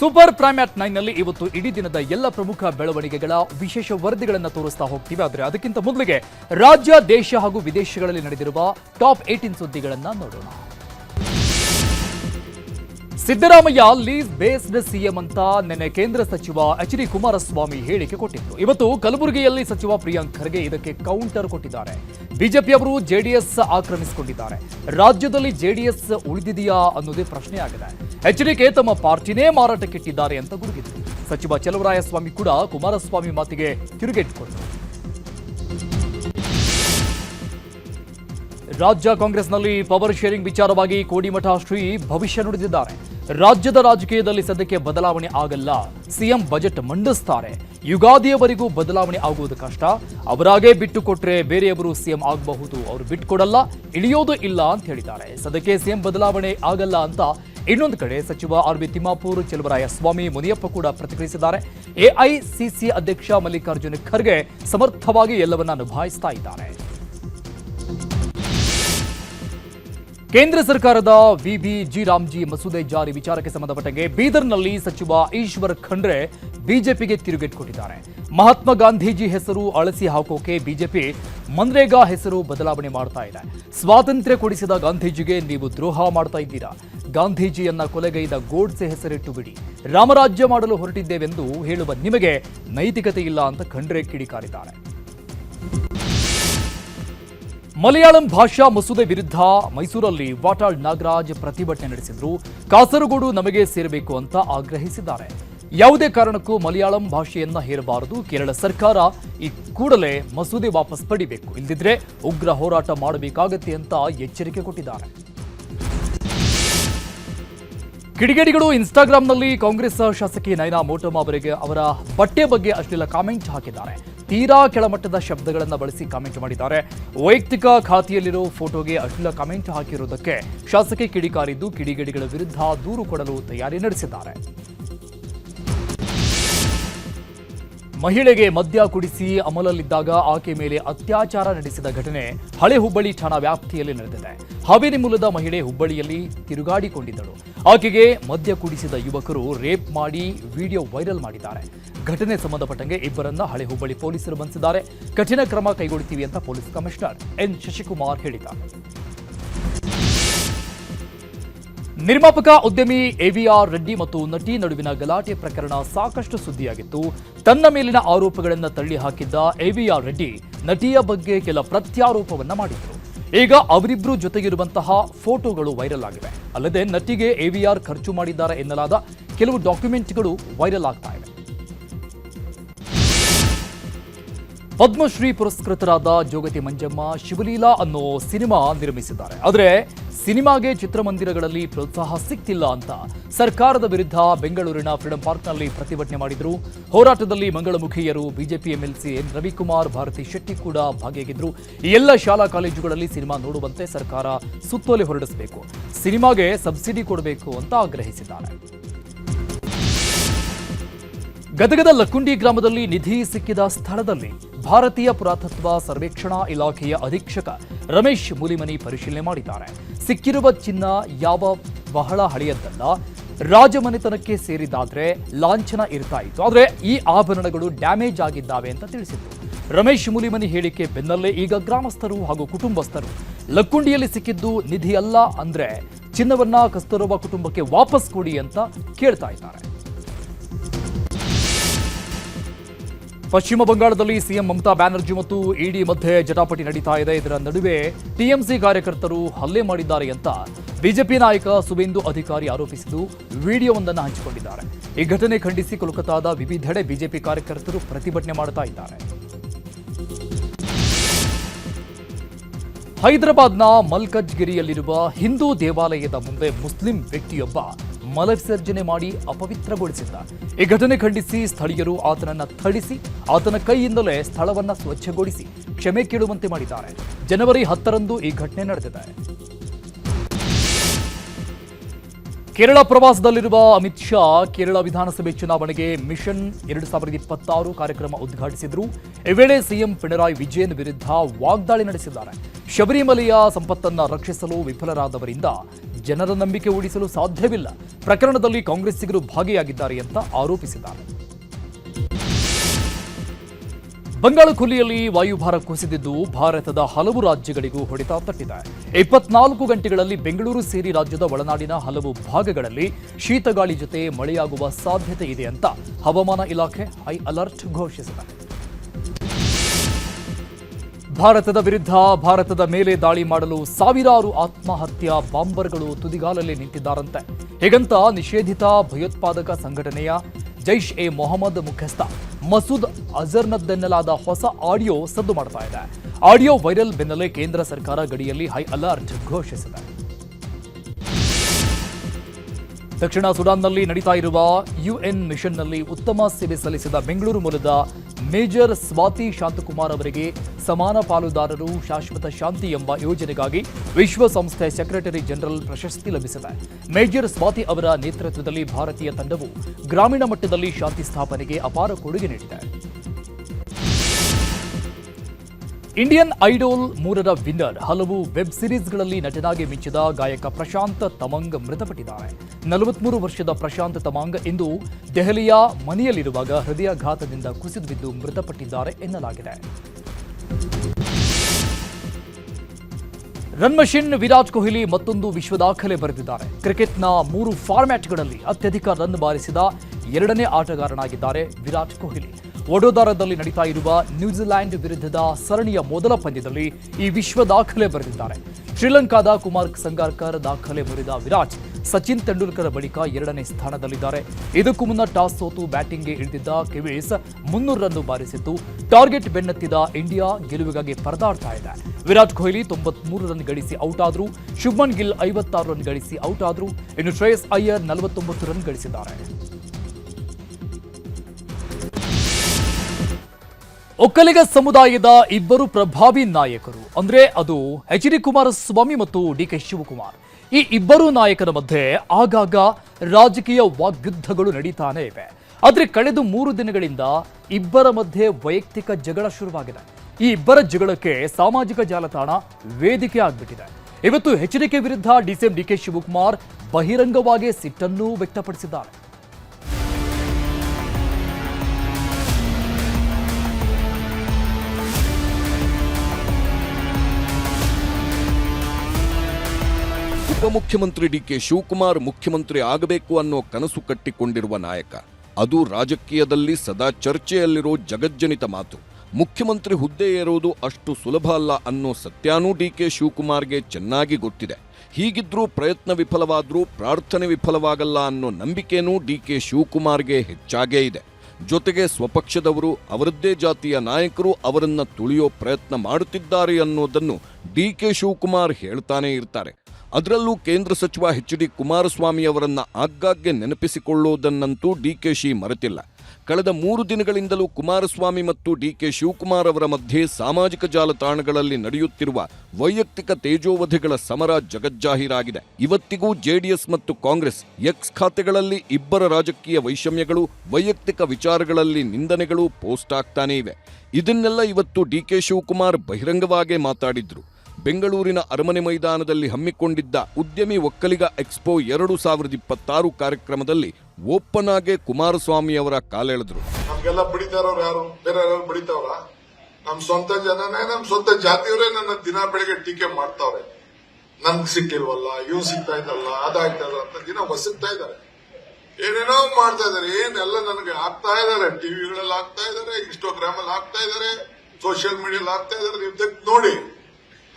Super prime ಆಟ್ ನೈನ್ನಲ್ಲಿ ಇವತ್ತು ಇಡೀ ದಿನದ ಎಲ್ಲ ಪ್ರಮುಖ ಬೆಳವಣಿಗೆಗಳ ವಿಶೇಷ ವರದಿಗಳನ್ನು ತೋರಿಸ್ತಾ ಹೋಗ್ತೀವಿ. ಆದರೆ ಅದಕ್ಕಿಂತ ಮೊದಲಿಗೆ ರಾಜ್ಯ, ದೇಶ ಹಾಗೂ ವಿದೇಶಗಳಲ್ಲಿ ನಡೆದಿರುವ ಟಾಪ್ ಏಟೀನ್ ಸುದ್ದಿಗಳನ್ನು ನೋಡೋಣ. ಸಿದ್ದರಾಮಯ್ಯ ಲೀಸ್ ಬೇಸ್ಡ್ ಸಿಎಂ ಅಂತ ನಿನ್ನೆ ಕೇಂದ್ರ ಸಚಿವ ಎಚ್ ಡಿ ಕುಮಾರಸ್ವಾಮಿ ಹೇಳಿಕೆ ಕೊಟ್ಟಿದ್ದರು ಇವತ್ತು ಕಲಬುರಗಿಯಲ್ಲಿ ಸಚಿವ ಪ್ರಿಯಾಂಕ್ ಖರ್ಗೆ ಇದಕ್ಕೆ ಕೌಂಟರ್ ಕೊಟ್ಟಿದ್ದಾರೆ. ಬಿಜೆಪಿಯವರು ಜೆಡಿಎಸ್ ಆಕ್ರಮಿಸಿಕೊಂಡಿದ್ದಾರೆ. ರಾಜ್ಯದಲ್ಲಿ ಜೆಡಿಎಸ್ ಉಳಿದಿದೆಯಾ ಅನ್ನೋದೇ ಪ್ರಶ್ನೆ ಆಗಿದೆ ಎಚ್ಡಿಕೆ ತಮ್ಮ ಪಾರ್ಟಿನೇ ಮಾರಾಟಕ್ಕಿಟ್ಟಿದ್ದಾರೆ ಅಂತ ಗುರುಗಿದ್ದರು ಸಚಿವ ಚಲುವರಾಯಸ್ವಾಮಿ ಕೂಡ ಕುಮಾರಸ್ವಾಮಿ ಮಾತಿಗೆ ತಿರುಗೇಟು ರಾಜ್ಯ ಕಾಂಗ್ರೆಸ್ನಲ್ಲಿ ಪವರ್ ಶೇರಿಂಗ್ ವಿಚಾರವಾಗಿ ಕೋಡಿಮಠ ಶ್ರೀ ಭವಿಷ್ಯ ನುಡಿದಿದ್ದಾರೆ. ರಾಜ್ಯದ ರಾಜಕೀಯದಲ್ಲಿ ಸದ್ಯಕ್ಕೆ ಬದಲಾವಣೆ ಆಗಲ್ಲ. CM budget ಮಂಡಿಸ್ತಾರೆ. ಯುಗಾದಿಯವರೆಗೂ ಬದಲಾವಣೆ ಆಗುವುದು ಕಷ್ಟ. ಅವರಾಗೇ ಬಿಟ್ಟು ಕೊಟ್ರೆ ಬೇರೆಯವರು ಸಿಎಂ ಆಗಬಹುದು. ಅವರು ಬಿಟ್ಟುಕೊಡಲ್ಲ ಇಳಿಯೋದು ಇಲ್ಲ ಅಂತ ಹೇಳಿದ್ದಾರೆ. ಸದ್ಯಕ್ಕೆ ಸಿಎಂ ಬದಲಾವಣೆ ಆಗಲ್ಲ ಅಂತ ಇನ್ನೊಂದು ಕಡೆ ಸಚಿವ ಆರ್ ಬಿ ತಿಮ್ಮಾಪೂರ್, ಚೆಲುವರಾಯ ಸ್ವಾಮಿ ಮುನಿಯಪ್ಪ ಕೂಡ ಪ್ರತಿಕ್ರಿಯಿಸಿದ್ದಾರೆ. ಎಐಸಿಸಿ ಅಧ್ಯಕ್ಷ ಮಲ್ಲಿಕಾರ್ಜುನ ಖರ್ಗೆ ಸಮರ್ಥವಾಗಿ ಎಲ್ಲವನ್ನ ನಿಭಾಯಿಸ್ತಾ ಇದ್ದಾರೆ. ಕೇಂದ್ರ ಸರ್ಕಾರದ ವಿಬಿ ಜಿ ರಾಮ್ಜಿ ಮಸೂದೆ ಜಾರಿ ವಿಚಾರಕ್ಕೆ ಸಂಬಂಧಪಟ್ಟಂಗೆ ಬೀದರ್ನಲ್ಲಿ ಸಚಿವ ಈಶ್ವರ್ ಖಂಡ್ರೆ ಬಿಜೆಪಿಗೆ ತಿರುಗೇಟು ಕೊಟ್ಟಿದ್ದಾರೆ ಮಹಾತ್ಮ ಗಾಂಧೀಜಿ ಹೆಸರು ಅಳಸಿ ಹಾಕೋಕೆ ಬಿಜೆಪಿ ಮನ್ರೇಗಾ ಹೆಸರು ಬದಲಾವಣೆ ಮಾಡ್ತಾ ಇದೆ. ಸ್ವಾತಂತ್ರ್ಯ ಕೊಡಿಸಿದ ಗಾಂಧೀಜಿಗೆ ನೀವು ದ್ರೋಹ ಮಾಡ್ತಾ ಇದ್ದೀರಾ? ಗಾಂಧೀಜಿಯನ್ನ ಕೊಲೆಗೈದ ಗೋಡ್ಸೆ ಹೆಸರಿಟ್ಟು ಬಿಡಿ. ರಾಮರಾಜ್ಯ ಮಾಡಲು ಹೊರಟಿದ್ದೇವೆಂದು ಹೇಳುವ ನಿಮಗೆ ನೈತಿಕತೆ ಇಲ್ಲ ಅಂತ ಖಂಡ್ರೆ ಕಿಡಿಕಾರಿದ್ದಾರೆ. ಮಲಯಾಳಂ ಭಾಷಾ ಮಸೂದೆ ವಿರುದ್ಧ ಮೈಸೂರಲ್ಲಿ ವಾಟಾಳ್ ನಾಗರಾಜ್ ಪ್ರತಿಭಟನೆ ನಡೆಸಿದ್ರು. ಕಾಸರಗೋಡು ನಮಗೆ ಸೇರಬೇಕು ಅಂತ ಆಗ್ರಹಿಸಿದ್ದಾರೆ. ಯಾವುದೇ ಕಾರಣಕ್ಕೂ ಮಲಯಾಳಂ ಭಾಷೆಯನ್ನ ಹೇರಬಾರದು. ಕೇರಳ ಸರ್ಕಾರ ಈ ಕೂಡಲೇ ಮಸೂದೆ ವಾಪಸ್ ಪಡಿಬೇಕು. ಇಲ್ಲದಿದ್ರೆ ಉಗ್ರ ಹೋರಾಟ ಮಾಡಬೇಕಾಗತ್ತೆ ಅಂತ ಎಚ್ಚರಿಕೆ ಕೊಟ್ಟಿದ್ದಾರೆ. ಕಿಡಿಗೇಡಿಗಳು ಇನ್ಸ್ಟಾಗ್ರಾಂನಲ್ಲಿ ಕಾಂಗ್ರೆಸ್ ಶಾಸಕಿ ನೈನಾ ಮೋಟಮ್ಮ ಅವರಿಗೆ ಅವರ ಬಟ್ಟೆ ಬಗ್ಗೆ ಅಶ್ಲೀಲ ಕಾಮೆಂಟ್ ಹಾಕಿದ್ದಾರೆ. ತೀರಾ ಕೆಳಮಟ್ಟದ ಶಬ್ದಗಳನ್ನು ಬಳಸಿ ಕಾಮೆಂಟ್ ಮಾಡಿದ್ದಾರೆ. ವೈಯಕ್ತಿಕ ಖಾತೆಯಲ್ಲಿರೋ ಫೋಟೋಗೆ ಅಶ್ಲೀಲ ಕಾಮೆಂಟ್ ಹಾಕಿರುವುದಕ್ಕೆ ಶಾಸಕಿ ಕಿಡಿಕಾರಿದ್ದು ಕಿಡಿಗೇಡಿಗಳ ವಿರುದ್ಧ ದೂರು ಕೊಡಲು ತಯಾರಿ ನಡೆಸಿದ್ದಾರೆ. ಮಹಿಳೆಗೆ ಮದ್ಯ ಕುಡಿಸಿ ಅಮಲಲ್ಲಿದ್ದಾಗ ಆಕೆ ಮೇಲೆ ಅತ್ಯಾಚಾರ ನಡೆಸಿದ ಘಟನೆ ಹಳೆ ಹುಬ್ಬಳ್ಳಿ ಠಾಣಾ ವ್ಯಾಪ್ತಿಯಲ್ಲಿ ನಡೆದಿದೆ. ಹಾವೇರಿ ಮೂಲದ ಮಹಿಳೆ ಹುಬ್ಬಳ್ಳಿಯಲ್ಲಿ ತಿರುಗಾಡಿಕೊಂಡಿದ್ದಳು. ಆಕೆಗೆ ಮದ್ಯ ಕುಡಿಸಿದ ಯುವಕರು ರೇಪ್ ಮಾಡಿ, ವಿಡಿಯೋ ವೈರಲ್ ಮಾಡಿದ್ದಾರೆ. ಘಟನೆ ಸಂಬಂಧಪಟ್ಟಂಗೆ ಇಬ್ಬರನ್ನ ಹಳೆ ಹುಬ್ಬಳ್ಳಿ ಪೊಲೀಸರು ಬಂಧಿಸಿದ್ದಾರೆ. ಕಠಿಣ ಕ್ರಮ ಕೈಗೊಳ್ಳುತ್ತೀವಿ ಅಂತ ಪೊಲೀಸ್ ಕಮಿಷನರ್ ಎನ್ ಶಶಿಕುಮಾರ್ ಹೇಳಿದ್ದಾರೆ. ನಿರ್ಮಾಪಕ ಉದ್ಯಮಿ ಎವಿಆರ್ ರೆಡ್ಡಿ ಮತ್ತು ನಟಿ ನಡುವಿನ ಗಲಾಟೆ ಪ್ರಕರಣ ಸಾಕಷ್ಟು ಸುದ್ದಿಯಾಗಿತ್ತು. ತನ್ನ ಮೇಲಿನ ಆರೋಪಗಳನ್ನು ತಳ್ಳಿ ಹಾಕಿದ್ದ ಎವಿಆರ್ ರೆಡ್ಡಿ ನಟಿಯ ಬಗ್ಗೆ ಕೆಲ ಪ್ರತ್ಯಾರೋಪವನ್ನ ಮಾಡಿದ್ರು. ಈಗ ಅವರಿಬ್ರು ಜೊತೆಗಿರುವಂತಹ ಫೋಟೋಗಳು ವೈರಲ್ ಆಗಿವೆ. ಅಲ್ಲದೆ ನಟಿಗೆ ಎವಿಆರ್ ಖರ್ಚು ಮಾಡಿದ್ದಾರೆ ಎನ್ನಲಾದ ಕೆಲವು ಡಾಕ್ಯುಮೆಂಟ್ಗಳು ವೈರಲ್ ಆಗ್ತಾ ಇವೆ. ಪದ್ಮಶ್ರೀ ಪುರಸ್ಕೃತರಾದ ಜೋಗತಿ ಮಂಜಮ್ಮ, ಶಿವಲೀಲಾ ಅನ್ನೋ ಸಿನಿಮಾ ನಿರ್ಮಿಸಿದ್ದಾರೆ. ಆದರೆ ಸಿನಿಮಾಗೆ ಚಿತ್ರಮಂದಿರಗಳಲ್ಲಿ ಪ್ರೋತ್ಸಾಹ ಸಿಕ್ತಿಲ್ಲ ಅಂತ ಸರ್ಕಾರದ ವಿರುದ್ಧ ಬೆಂಗಳೂರಿನ ಫ್ರೀಡಂ ಪಾರ್ಕ್ನಲ್ಲಿ ಪ್ರತಿಭಟನೆ ಮಾಡಿದ್ರು. ಹೋರಾಟದಲ್ಲಿ ಮಂಗಳಮುಖಿಯರು BJP MLC N Ravikumar, Bharati Shetty ಕೂಡ ಭಾಗಿಯಾಗಿದ್ರು. ಎಲ್ಲ ಶಾಲಾ ಕಾಲೇಜುಗಳಲ್ಲಿ ಸಿನಿಮಾ ನೋಡುವಂತೆ ಸರ್ಕಾರ ಸುತ್ತೋಲೆ ಹೊರಡಿಸಬೇಕು. ಸಿನಿಮಾಗೆ ಸಬ್ಸಿಡಿ ಕೊಡಬೇಕು ಅಂತ ಆಗ್ರಹಿಸಿದ್ದಾರೆ. ಗದಗದ ಲಕ್ಕುಂಡಿ ಗ್ರಾಮದಲ್ಲಿ ನಿಧಿ ಸಿಕ್ಕಿದ ಸ್ಥಳದಲ್ಲಿ ಭಾರತೀಯ ಪುರಾತತ್ವ ಸರ್ವೇಕ್ಷಣಾ ಇಲಾಖೆಯ ಅಧೀಕ್ಷಕ ರಮೇಶ್ ಮುಲಿಮನಿ ಪರಿಶೀಲನೆ ಮಾಡಿದ್ದಾರೆ. ಸಿಕ್ಕಿರುವ ಚಿನ್ನ ಯಾವ ಬಹಳ ಹಳೆಯದ್ದಲ್ಲ, ರಾಜಮನೆತನಕ್ಕೆ ಸೇರಿದಾದ್ರೆ ಲಾಂಛನ ಇರ್ತಾ ಇತ್ತು. ಆದರೆ ಈ ಆಭರಣಗಳು ಡ್ಯಾಮೇಜ್ ಆಗಿದ್ದಾವೆ ಅಂತ ತಿಳಿಸಿದ್ರು. ರಮೇಶ್ ಮುಲಿಮನಿ ಹೇಳಿಕೆ ಬೆನ್ನಲ್ಲೇ ಈಗ ಗ್ರಾಮಸ್ಥರು ಹಾಗೂ ಕುಟುಂಬಸ್ಥರು ಲಕ್ಕುಂಡಿಯಲ್ಲಿ ಸಿಕ್ಕಿದ್ದು ನಿಧಿ ಅಲ್ಲ ಅಂದ್ರೆ ಚಿನ್ನವನ್ನ ಕಸ್ತೂರಬಾ ಕುಟುಂಬಕ್ಕೆ ವಾಪಸ್ ಕೊಡಿ ಅಂತ ಕೇಳ್ತಾ ಇದ್ದಾರೆ. ಪಶ್ಚಿಮ ಬಂಗಾಳದಲ್ಲಿ ಸಿಎಂ ಮಮತಾ ಬ್ಯಾನರ್ಜಿ ಮತ್ತು ಇಡಿ ಮಧ್ಯೆ ಜಟಾಪಟಿ ನಡೀತಾ ಇದೆ. ಇದರ ನಡುವೆ ಟಿಎಂಸಿ ಕಾರ್ಯಕರ್ತರು ಹಲ್ಲೆ ಮಾಡಿದ್ದಾರೆ ಅಂತ ಬಿಜೆಪಿ ನಾಯಕ ಸುಬೇಂದು ಅಧಿಕಾರಿ ಆರೋಪಿಸಿದ್ದು ವಿಡಿಯೋವೊಂದನ್ನು ಹಂಚಿಕೊಂಡಿದ್ದಾರೆ. ಈ ಘಟನೆ ಖಂಡಿಸಿ ಕೋಲ್ಕತ್ತಾದ ವಿವಿಧೆಡೆ ಬಿಜೆಪಿ ಕಾರ್ಯಕರ್ತರು ಪ್ರತಿಭಟನೆ ಮಾಡ್ತಾ ಇದ್ದಾರೆ. ಹೈದರಾಬಾದ್ನ ಮಲ್ಕಜ್ಗಿರಿಯಲ್ಲಿರುವ ಹಿಂದೂ ದೇವಾಲಯದ ಮುಂದೆ ಮುಸ್ಲಿಂ ವ್ಯಕ್ತಿಯೊಬ್ಬ ಮಲವಿಸರ್ಜನೆ ಮಾಡಿ ಅಪವಿತ್ರಗೊಳಿಸಿದ್ದ ಈ ಘಟನೆ ಖಂಡಿಸಿ ಸ್ಥಳೀಯರು ಆತನನ್ನ ಥಳಿಸಿ, ಆತನ ಕೈಯಿಂದಲೇ ಸ್ಥಳವನ್ನ ಸ್ವಚ್ಛಗೊಳಿಸಿ ಕ್ಷಮೆ ಕೇಳುವಂತೆ ಮಾಡಿದ್ದಾರೆ. ಜನವರಿ ಹತ್ತರಂದು ಈ ಘಟನೆ ನಡೆದಿದೆ. ಕೇರಳ ಪ್ರವಾಸದಲ್ಲಿರುವ ಅಮಿತ್ ಶಾ ಕೇರಳ ವಿಧಾನಸಭೆ ಚುನಾವಣೆಗೆ ಮಿಷನ್ ಎರಡು ಸಾವಿರದ ಇಪ್ಪತ್ತಾರು ಕಾರ್ಯಕ್ರಮ ಉದ್ಘಾಟಿಸಿದರು. ಈ ವೇಳೆ ಸಿಎಂ ಪಿಣರಾಯಿ ವಿಜಯನ್ ವಿರುದ್ಧ ವಾಗ್ದಾಳಿ ನಡೆಸಿದ್ದಾರೆ. ಶಬರಿಮಲೆಯ ಸಂಪತ್ತನ್ನು ರಕ್ಷಿಸಲು ವಿಫಲರಾದವರಿಂದ ಜನರ ನಂಬಿಕೆ ಉಳಿಸಲು ಸಾಧ್ಯವಿಲ್ಲ. ಪ್ರಕರಣದಲ್ಲಿ ಕಾಂಗ್ರೆಸ್ಸಿಗರು ಭಾಗಿಯಾಗಿದ್ದಾರೆ ಅಂತ ಆರೋಪಿಸಿದ್ದಾರೆ. ಬಂಗಾಳ ಕೊಲ್ಲಿಯಲ್ಲಿ ವಾಯುಭಾರ ಕುಸಿದಿದ್ದು ಭಾರತದ ಹಲವು ರಾಜ್ಯಗಳಿಗೂ ಹೊಡೆತ ತಟ್ಟಿದೆ. ಇಪ್ಪತ್ನಾಲ್ಕು ಗಂಟೆಗಳಲ್ಲಿ ಬೆಂಗಳೂರು ಸೇರಿ ರಾಜ್ಯದ ಒಳನಾಡಿನ ಹಲವು ಭಾಗಗಳಲ್ಲಿ ಶೀತಗಾಳಿ ಜೊತೆ ಮಳೆಯಾಗುವ ಸಾಧ್ಯತೆ ಇದೆ ಅಂತ ಹವಾಮಾನ ಇಲಾಖೆ ಹೈ ಅಲರ್ಟ್ ಘೋಷಿಸಿದೆ. ಭಾರತದ ವಿರುದ್ಧ ಭಾರತದ ಮೇಲೆ ದಾಳಿ ಮಾಡಲು ಸಾವಿರಾರು ಆತ್ಮಹತ್ಯಾ ಬಾಂಬರ್ಗಳು ತುದಿಗಾಲಲ್ಲಿ ನಿಂತಿದ್ದಾರಂತೆ. ಹೀಗಂತ ನಿಷೇಧಿತ ಭಯೋತ್ಪಾದಕ ಸಂಘಟನೆಯ ಜೈಷ್ ಎ ಮೊಹಮ್ಮದ್ ಮುಖ್ಯಸ್ಥ ಮಸೂದ್ ಅಜರ್ನದ್ದೆನ್ನಲಾದ ಹೊಸ ಆಡಿಯೋ ಸದ್ದು ಮಾಡ್ತಾ ಇದೆ. ಆಡಿಯೋ ವೈರಲ್ ಬೆನ್ನಲ್ಲೇ ಕೇಂದ್ರ ಸರ್ಕಾರ ಗಡಿಯಲ್ಲಿ ಹೈ ಅಲರ್ಟ್ ಘೋಷಿಸಿದೆ. ದಕ್ಷಿಣ ಸುಡಾನ್ನಲ್ಲಿ ನಡೀತಾ ಇರುವ ಯುಎನ್ ಮಿಷನ್ನಲ್ಲಿ ಉತ್ತಮ ಸೇವೆ ಸಲ್ಲಿಸಿದ ಬೆಂಗಳೂರು ಮೂಲದ ಮೇಜರ್ ಸ್ವಾತಿ ಶಾಂತಕುಮಾರ್ ಅವರಿಗೆ ಸಮಾನ ಪಾಲುದಾರರು ಶಾಶ್ವತ ಶಾಂತಿ ಎಂಬ ಯೋಜನೆಗಾಗಿ ವಿಶ್ವಸಂಸ್ಥೆ ಸೆಕ್ರೆಟರಿ ಜನರಲ್ ಪ್ರಶಸ್ತಿ ಲಭಿಸಿದೆ. ಮೇಜರ್ ಸ್ವಾತಿ ಅವರ ನೇತೃತ್ವದಲ್ಲಿ ಭಾರತೀಯ ತಂಡವು ಗ್ರಾಮೀಣ ಮಟ್ಟದಲ್ಲಿ ಶಾಂತಿ ಸ್ಥಾಪನೆಗೆ ಅಪಾರ ಕೊಡುಗೆ ನೀಡಿದೆ. ಇಂಡಿಯನ್ ಐಡೋಲ್ ಮೂರರ ವಿನ್ನರ್ ಹಲವು ವೆಬ್ ಸಿರೀಸ್ಗಳಲ್ಲಿ ನಟನಾಗಿ ಮಿಂಚಿದ ಗಾಯಕ ಪ್ರಶಾಂತ್ ತಮಂಗ್ ಮೃತಪಟ್ಟಿದ್ದಾರೆ. ನಲವತ್ಮೂರು ವರ್ಷದ ಪ್ರಶಾಂತ್ ತಮಾಂಗ್ ಇಂದು ದೆಹಲಿಯ ಮನೆಯಲ್ಲಿರುವಾಗ ಹೃದಯಾಘಾತದಿಂದ ಕುಸಿದು ಬಿದ್ದು ಮೃತಪಟ್ಟಿದ್ದಾರೆ ಎನ್ನಲಾಗಿದೆ. ರನ್ ಮಷಿನ್ ವಿರಾಟ್ ಕೊಹ್ಲಿ ಮತ್ತೊಂದು ವಿಶ್ವ ದಾಖಲೆ ಬರೆದಿದ್ದಾರೆ. ಕ್ರಿಕೆಟ್ನ ಮೂರು ಫಾರ್ಮ್ಯಾಟ್ಗಳಲ್ಲಿ ಅತ್ಯಧಿಕ ರನ್ ಬಾರಿಸಿದ ಎರಡನೇ ಆಟಗಾರನಾಗಿದ್ದಾರೆ ವಿರಾಟ್ ಕೊಹ್ಲಿ. ವಡೋದರದಲ್ಲಿ ನಡೀತಾ ಇರುವ ನ್ಯೂಜಿಲೆಂಡ್ ವಿರುದ್ಧದ ಸರಣಿಯ ಮೊದಲ ಪಂದ್ಯದಲ್ಲಿ ಈ ವಿಶ್ವ ದಾಖಲೆ ಬರೆದಿದ್ದಾರೆ. ಶ್ರೀಲಂಕಾದ ಕುಮಾರ್ ಸಂಗಾರ್ಕರ್ ದಾಖಲೆ ಬರೆದ ವಿರಾಟ್, ಸಚಿನ್ ತೆಂಡೂಲ್ಕರ್ ಬಳಿಕ ಎರಡನೇ ಸ್ಥಾನದಲ್ಲಿದ್ದಾರೆ. ಇದಕ್ಕೂ ಮುನ್ನ ಟಾಸ್ ಸೋತು ಬ್ಯಾಟಿಂಗ್ಗೆ ಇಳಿದಿದ್ದ ಕಿವೀಸ್ ಮುನ್ನೂರು ರನ್ ಬಾರಿಸಿತ್ತು. ಟಾರ್ಗೆಟ್ ಬೆನ್ನತ್ತಿದ ಇಂಡಿಯಾ ಗೆಲುವಿಗಾಗಿ ಪರದಾಡ್ತಾ ಇದೆ. ವಿರಾಟ್ ಕೊಹ್ಲಿ ತೊಂಬತ್ಮೂರು ರನ್ ಗಳಿಸಿ ಔಟ್ ಆದರು. ಶುಭನ್ ಗಿಲ್ ಐವತ್ತಾರು ರನ್ ಗಳಿಸಿ ಔಟ್ ಆದರು. ಇನ್ನು ಶ್ರೇಯಸ್ ಅಯ್ಯರ್ ನಲವತ್ತೊಂಬತ್ತು ರನ್ ಗಳಿಸಿದ್ದಾರೆ. ಒಕ್ಕಲಿಗ ಸಮುದಾಯದ ಇಬ್ಬರು ಪ್ರಭಾವಿ ನಾಯಕರು, ಅಂದ್ರೆ ಅದು ಎಚ್ ಡಿ ಕುಮಾರಸ್ವಾಮಿ ಮತ್ತು ಡಿ ಕೆ ಶಿವಕುಮಾರ್. ಈ ಇಬ್ಬರು ನಾಯಕರ ಮಧ್ಯೆ ಆಗಾಗ ರಾಜಕೀಯ ವಾಗ್ಯುದ್ಧಗಳು ನಡೀತಾನೆ ಇವೆ. ಆದ್ರೆ ಕಳೆದ ಮೂರು ದಿನಗಳಿಂದ ಇಬ್ಬರ ಮಧ್ಯೆ ವೈಯಕ್ತಿಕ ಜಗಳ ಶುರುವಾಗಿದೆ. ಈ ಇಬ್ಬರ ಜಗಳಕ್ಕೆ ಸಾಮಾಜಿಕ ಜಾಲತಾಣ ವೇದಿಕೆ ಆಗ್ಬಿಟ್ಟಿದೆ. ಇವತ್ತು ಎಚ್ ಡಿ ಕೆ ವಿರುದ್ಧ ಡಿಸಿಎಂ ಡಿ ಕೆ ಶಿವಕುಮಾರ್ ಬಹಿರಂಗವಾಗಿ ಸಿಟ್ಟನ್ನೂ ವ್ಯಕ್ತಪಡಿಸಿದ್ದಾರೆ. ಉಪಮುಖ್ಯಮಂತ್ರಿ ಡಿ ಕೆ ಶಿವಕುಮಾರ್ ಮುಖ್ಯಮಂತ್ರಿ ಆಗಬೇಕು ಅನ್ನೋ ಕನಸು ಕಟ್ಟಿಕೊಂಡಿರುವ ನಾಯಕ. ಅದು ರಾಜಕೀಯದಲ್ಲಿ ಸದಾ ಚರ್ಚೆಯಲ್ಲಿರೋ ಜಗಜ್ಜನಿತ ಮಾತು. ಮುಖ್ಯಮಂತ್ರಿ ಹುದ್ದೆ ಏರೋದು ಅಷ್ಟು ಸುಲಭ ಅಲ್ಲ ಅನ್ನೋ ಸತ್ಯಾನೂ ಡಿ ಕೆ ಶಿವಕುಮಾರ್ಗೆ ಚೆನ್ನಾಗಿ ಗೊತ್ತಿದೆ. ಹೀಗಿದ್ರೂ ಪ್ರಯತ್ನ ವಿಫಲವಾದ್ರೂ ಪ್ರಾರ್ಥನೆ ವಿಫಲವಾಗಲ್ಲ ಅನ್ನೋ ನಂಬಿಕೆನೂ ಡಿಕೆ ಶಿವಕುಮಾರ್ಗೆ ಹೆಚ್ಚಾಗೇ ಇದೆ. ಜೊತೆಗೆ ಸ್ವಪಕ್ಷದವರು, ಅವರದ್ದೇ ಜಾತಿಯ ನಾಯಕರು ಅವರನ್ನು ತುಳಿಯೋ ಪ್ರಯತ್ನ ಮಾಡುತ್ತಿದ್ದಾರೆ ಅನ್ನೋದನ್ನು ಡಿ ಕೆ ಶಿವಕುಮಾರ್ ಹೇಳ್ತಾನೆ ಇರ್ತಾರೆ. ಅದರಲ್ಲೂ ಕೇಂದ್ರ ಸಚಿವ ಎಚ್ ಡಿ ಕುಮಾರಸ್ವಾಮಿ ಅವರನ್ನ ಆಗಾಗ್ಗೆ ನೆನಪಿಸಿಕೊಳ್ಳುವುದನ್ನಂತೂ ಡಿಕೆಶಿ ಮರೆತಿಲ್ಲ. ಕಳೆದ ಮೂರು ದಿನಗಳಿಂದಲೂ ಕುಮಾರಸ್ವಾಮಿ ಮತ್ತು ಡಿಕೆ ಶಿವಕುಮಾರ್ ಅವರ ಮಧ್ಯೆ ಸಾಮಾಜಿಕ ಜಾಲತಾಣಗಳಲ್ಲಿ ನಡೆಯುತ್ತಿರುವ ವೈಯಕ್ತಿಕ ತೇಜೋವಧಿಗಳ ಸಮರ ಜಗಜ್ಜಾಹಿರಾಗಿದೆ. ಇವತ್ತಿಗೂ ಜೆಡಿಎಸ್ ಮತ್ತು ಕಾಂಗ್ರೆಸ್ ಎಕ್ಸ್ ಖಾತೆಗಳಲ್ಲಿ ಇಬ್ಬರ ರಾಜಕೀಯ ವೈಷಮ್ಯಗಳು, ವೈಯಕ್ತಿಕ ವಿಚಾರಗಳಲ್ಲಿ ನಿಂದನೆಗಳು ಪೋಸ್ಟ್ ಆಗ್ತಾನೇ ಇವೆ. ಇದನ್ನೆಲ್ಲ ಇವತ್ತು ಡಿಕೆ ಶಿವಕುಮಾರ್ ಬಹಿರಂಗವಾಗೇ ಮಾತಾಡಿದ್ರು. ಬೆಂಗಳೂರಿನ ಅರಮನೆ ಮೈದಾನದಲ್ಲಿ ಹಮ್ಮಿಕೊಂಡಿದ್ದ ಉದ್ಯಮಿ ಒಕ್ಕಲಿಗ ಎಕ್ಸ್ಪೋ ಎರಡು ಸಾವಿರದ ಇಪ್ಪತ್ತಾರು ಕಾರ್ಯಕ್ರಮದಲ್ಲಿ ಓಪನ್ ಆಗೇ ಕುಮಾರಸ್ವಾಮಿ ಅವರ ಕಾಲೆಳೆದ್ರು. ನಮ್ಗೆಲ್ಲ ಬಿಡಿತಾರವ್ರು ಯಾರು? ಬೇರೆ ಯಾರು ಬಡಿತಾವ್ರ? ನಮ್ ಸ್ವಂತ ಜನನೇ, ನಮ್ ಸ್ವಂತ ಜಾತಿಯವರೇ ನನ್ನ ದಿನ ಬೆಳಿಗ್ಗೆ ಟೀಕೆ ಮಾಡ್ತಾವ್ರೆ. ನನ್ಗೆ ಸಿಕ್ಕಿಲ್ವಲ್ಲ ಇವ್ ಸಿಗ್ತಾ ಇದ್ದಲ್ಲ ಅದಾಯ್ತಲ್ಲ ಅಂತ ದಿನ ಒಸಗ್ತಾ ಇದಾರೆ ಏನೇನೋ ಮಾಡ್ತಾ ಇದಾರೆ ಏನೆಲ್ಲ ನನಗೆ ಆಗ್ತಾ ಇದಾರೆ ಟಿವಿಗಳಲ್ಲಿ ಆಗ್ತಾ ಇದಾರೆ ಇನ್ಸ್ಟಾಗ್ರಾಮ್ ಅಲ್ಲಿ ಆಗ್ತಾ ಇದಾರೆ ಸೋಷಿಯಲ್ ಮೀಡಿಯಲ್ಲಿ ಆಗ್ತಾ ಇದಾರೆ ನೀವು ನೋಡಿ.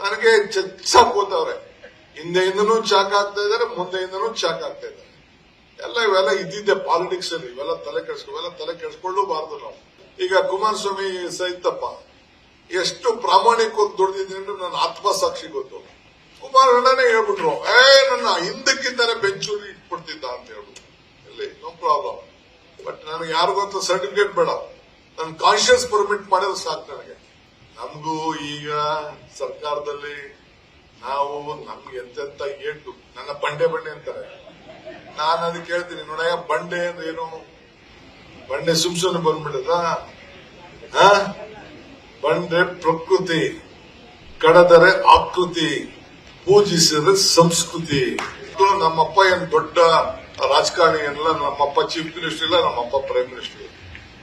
ನನಗೆ ಚಚ್ಚಾಕೋತವ್ರೆ ಹಿಂದೆಯಿಂದನೂ ಚಾಕ್ ಆಗ್ತಾ ಇದಾರೆ ಮುಂದೆಯಿಂದನೂ ಚಾಕ್ ಆಗ್ತಾ ಇದಾರೆ ಎಲ್ಲ ಇವೆಲ್ಲ ಇದ್ದಿದ್ದೆ ಪಾಲಿಟಿಕ್ಸ್ ಅಲ್ಲಿ, ಇವೆಲ್ಲ ತಲೆ ಕೆಡಿಸ್ಕೊ, ಇವೆಲ್ಲ ತಲೆ ಕೆಡಿಸ್ಕೊಳ್ಳಬಾರ್ದು ನಾವು. ಈಗ ಕುಮಾರಸ್ವಾಮಿ ಸಹಿತಪ್ಪ, ಎಷ್ಟು ಪ್ರಾಮಾಣಿಕವಾಗಿ ದುಡ್ದಿದ್ದೀನಿ ನನ್ನ ಆತ್ಮಸಾಕ್ಷಿ ಗೊತ್ತು. ಕುಮಾರಣ್ಣನೇ ಹೇಳ್ಬಿಟ್ರು, ಏ, ನನ್ನ ಹಿಂದಕ್ಕಿಂತಾನೆ ಬೆಂಚೂರಿ ಇಟ್ಬಿಡ್ತಿದ್ದ ಅಂತ ಹೇಳ್ಬಿಟ್ಟು ಇಲ್ಲಿ ನೋ ಪ್ರಾಬ್ಲಮ್. ಬಟ್ ನನಗೆ ಯಾರಿಗೂ ಸರ್ಟಿಫಿಕೇಟ್ ಬೇಡ. ನನ್ನ ಕಾನ್ಶಿಯಸ್ ಪರ್ಮಿಟ್ ಮಾಡಿದ್ರೆ ಸಾಕು ನನಗೆ. ನಮಗೂ ಈಗ ಸರ್ಕಾರದಲ್ಲಿ ನಾವು ನಮ್ಗೆ ಎಂತೆಂತ ಏಟು, ನನ್ನ ಬಂಡೆ ಬಂಡೆ ಅಂತಾರೆ. ನಾನು ಅದಕ್ಕೆ ಹೇಳ್ತೀನಿ ನೋಡಯ್ಯ ಬಂಡೆ ಅಂದ್ರೆ ಏನು? ಬಂಡೆ ಸುಮ್ ಸುಮ್ಮನೆ ಬಂದ್ಬಿಡದ ಬಂಡೆ ಪ್ರಕೃತಿ, ಕಡದರೆ ಆಕೃತಿ, ಪೂಜಿಸಿದ್ರೆ ಸಂಸ್ಕೃತಿ. ನಮ್ಮಪ್ಪ ಏನ್ ದೊಡ್ಡ ರಾಜಕಾರಣಿ ಎಲ್ಲ ನಮ್ಮಪ್ಪ ಚೀಫ್ ಮಿನಿಸ್ಟರ್ ಇಲ್ಲ, ನಮ್ಮಪ್ಪ ಪ್ರೈಮ್ ಮಿನಿಸ್ಟರ್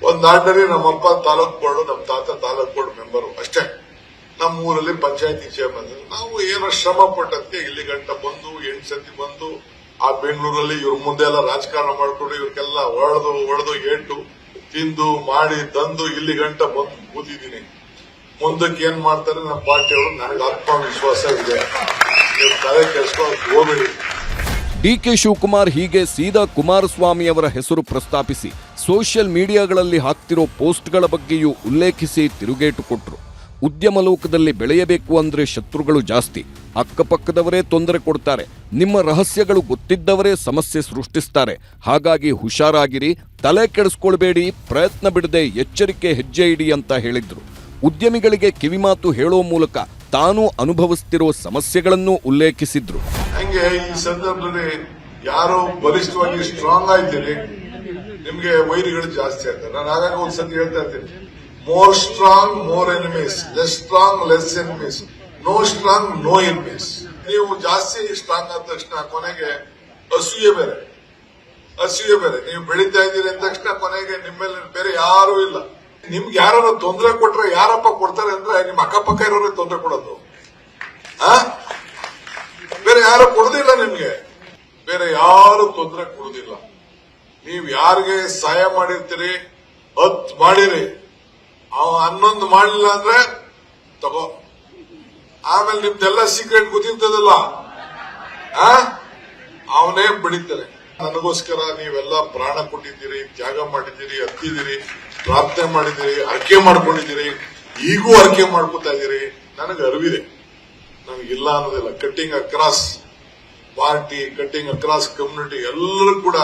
ಒಂದ್ ನಮ್ಮ ನಮ್ಮಪ್ಪ ತಾಲೂಕ್ ಬೋರ್ಡ್ ನಮ್ಮ ತಾತ ತಾಲೂಕ್ ಬೋರ್ಡ್ ಮೆಂಬರು ಅಷ್ಟೇ. ನಮ್ಮ ಊರಲ್ಲಿ ಪಂಚಾಯತಿ ಚೇರ್ಮನ್ ನಾವು ಏನೋ ಶ್ರಮ ಪಟ್ಟದಕ್ಕೆ ಇಲ್ಲಿ ಗಂಟ ಬಂದು, ಎಂಟು ಸತಿ ಬಂದು, ಆ ಬೆಂಗಳೂರಲ್ಲಿ ಇವ್ರ ಮುಂದೆ ಎಲ್ಲ ರಾಜಕಾರಣ ಮಾಡಿಕೊಂಡು ಇವ್ರಿಗೆಲ್ಲ ಹೊಡೆದು ಹೊಡೆದು ಏಟು, ತಿಂದು, ಮಾಡಿ, ತಂದು ಇಲ್ಲಿ ಗಂಟ ಬಂದು ಕೂತಿದ್ದೀನಿ. ಮುಂದಕ್ಕೆ ಏನ್ ಮಾಡ್ತಾರೆ ನಮ್ಮ ಪಾರ್ಟಿಯವರು ನನಗೆ ಆತ್ಮವಿಶ್ವಾಸ ಇದೆ. ತಲೆ ಕೆಡಿಸ್ಕೊಳಕ್ ಡಿ ಕೆ ಶಿವಕುಮಾರ್ ಹೀಗೆ ಸೀದಾ ಕುಮಾರಸ್ವಾಮಿ ಅವರ ಹೆಸರು ಪ್ರಸ್ತಾಪಿಸಿ ಸೋಷಿಯಲ್ ಮೀಡಿಯಾಗಳಲ್ಲಿ ಹಾಕ್ತಿರೋ ಪೋಸ್ಟ್ಗಳ ಬಗ್ಗೆಯೂ ಉಲ್ಲೇಖಿಸಿ ತಿರುಗೇಟು ಕೊಟ್ರು. ಉದ್ಯಮ ಲೋಕದಲ್ಲಿ ಬೆಳೆಯಬೇಕು ಅಂದರೆ ಶತ್ರುಗಳು ಜಾಸ್ತಿ. ಅಕ್ಕಪಕ್ಕದವರೇ ತೊಂದರೆ ಕೊಡ್ತಾರೆ. ನಿಮ್ಮ ರಹಸ್ಯಗಳು ಗೊತ್ತಿದ್ದವರೇ ಸಮಸ್ಯೆ ಸೃಷ್ಟಿಸ್ತಾರೆ. ಹಾಗಾಗಿ ಹುಷಾರಾಗಿರಿ, ತಲೆ ಕೆಡಿಸ್ಕೊಳ್ಬೇಡಿ, ಪ್ರಯತ್ನ ಬಿಡದೆ ಎಚ್ಚರಿಕೆ ಹೆಜ್ಜೆ ಇಡಿ ಅಂತ ಹೇಳಿದ್ರು. ಉದ್ಯಮಿಗಳಿಗೆ ಕಿವಿಮಾತು ಹೇಳೋ ಮೂಲಕ ತಾನು ಅನುಭವಿಸ್ತಿರೋ ಸಮಸ್ಯೆಗಳನ್ನು ಉಲ್ಲೇಖಿಸಿದ್ರು. ಯಾರೋ ಬಲಿಷ್ಠವಾಗಿ ಸ್ಟ್ರಾಂಗ್ ನಿಮ್ಗೆ ವೈರಿಗಳು ಜಾಸ್ತಿ ಆಗ್ತದೆ ನಾನು ಆಗಾಗ ಒಂದ್ಸತಿ ಹೇಳ್ತಾ ಇರ್ತೀನಿ. More strong more enemies less strong less enemies no strong no enemies ನೀವು ಜಾಸ್ತಿ ಸ್ಟ್ರಾಂಗ್ ಆದ ತಕ್ಷಣ ಕೊನೆಗೆ ಅಸೂಯೆ ಬೇರೆ. ಅಸೂಯೆ ಬೇರೆ. ನೀವು ಬೆಳೀತಾ ಇದ್ದೀರಿ ಅಂದ ತಕ್ಷಣ ಕೊನೆಗೆ ನಿಮ್ಮೇಲೆ ಬೇರೆ ಯಾರು ಇಲ್ಲ. ನಿಮ್ಗೆ ಯಾರು ತೊಂದರೆ ಕೊಟ್ರೆ ಯಾರಪ್ಪ ಕೊಡ್ತಾರೆ ಅಂದ್ರೆ ನಿಮ್ ಅಕ್ಕಪಕ್ಕ ಇರೋರಿಗೆ ತೊಂದರೆ ಕೊಡೋದು. ಬೇರೆ ಯಾರು ಕೊಡುದಿಲ್ಲ ನಿಮ್ಗೆ. ಬೇರೆ ಯಾರು ತೊಂದರೆ ಕೊಡುದಿಲ್ಲ. ನೀವ್ ಯಾರಿಗೆ ಸಹಾಯ ಮಾಡಿರ್ತೀರಿ, ಹತ್ ಮಾಡಿರಿ. ಅವ ಹನ್ನೊಂದು ಮಾಡಲಿಲ್ಲ ಅಂದ್ರೆ ತಗೋ. ಆಮೇಲೆ ನಿಮ್ದೆಲ್ಲ ಸೀಕ್ರೆಟ್ ಗೊತ್ತಿರ್ತದಲ್ಲ? ಅವನೇ ಬಿಡಿತಾರೆ ನನಗೋಸ್ಕರ ನೀವೆಲ್ಲ ಪ್ರಾಣ ಕೊಟ್ಟಿದ್ದೀರಿ, ತ್ಯಾಗ ಮಾಡಿದ್ದೀರಿ, ಹತ್ತಿದ್ದೀರಿ, ಪ್ರಾರ್ಥನೆ ಮಾಡಿದ್ದೀರಿ ಅರ್ಕೆ ಮಾಡ್ಕೊಂಡಿದ್ದೀರಿ. ಈಗೂ ಅರ್ಕೆ ಮಾಡ್ಕೊತಾ ಇದ್ದೀರಿ. ನನಗೆ ಅರಿವಿದೆ. ನನಗಿಲ್ಲ ಅನ್ನೋದಿಲ್ಲ. Cutting across party cutting across community ಎಲ್ಲರೂ ಕೂಡ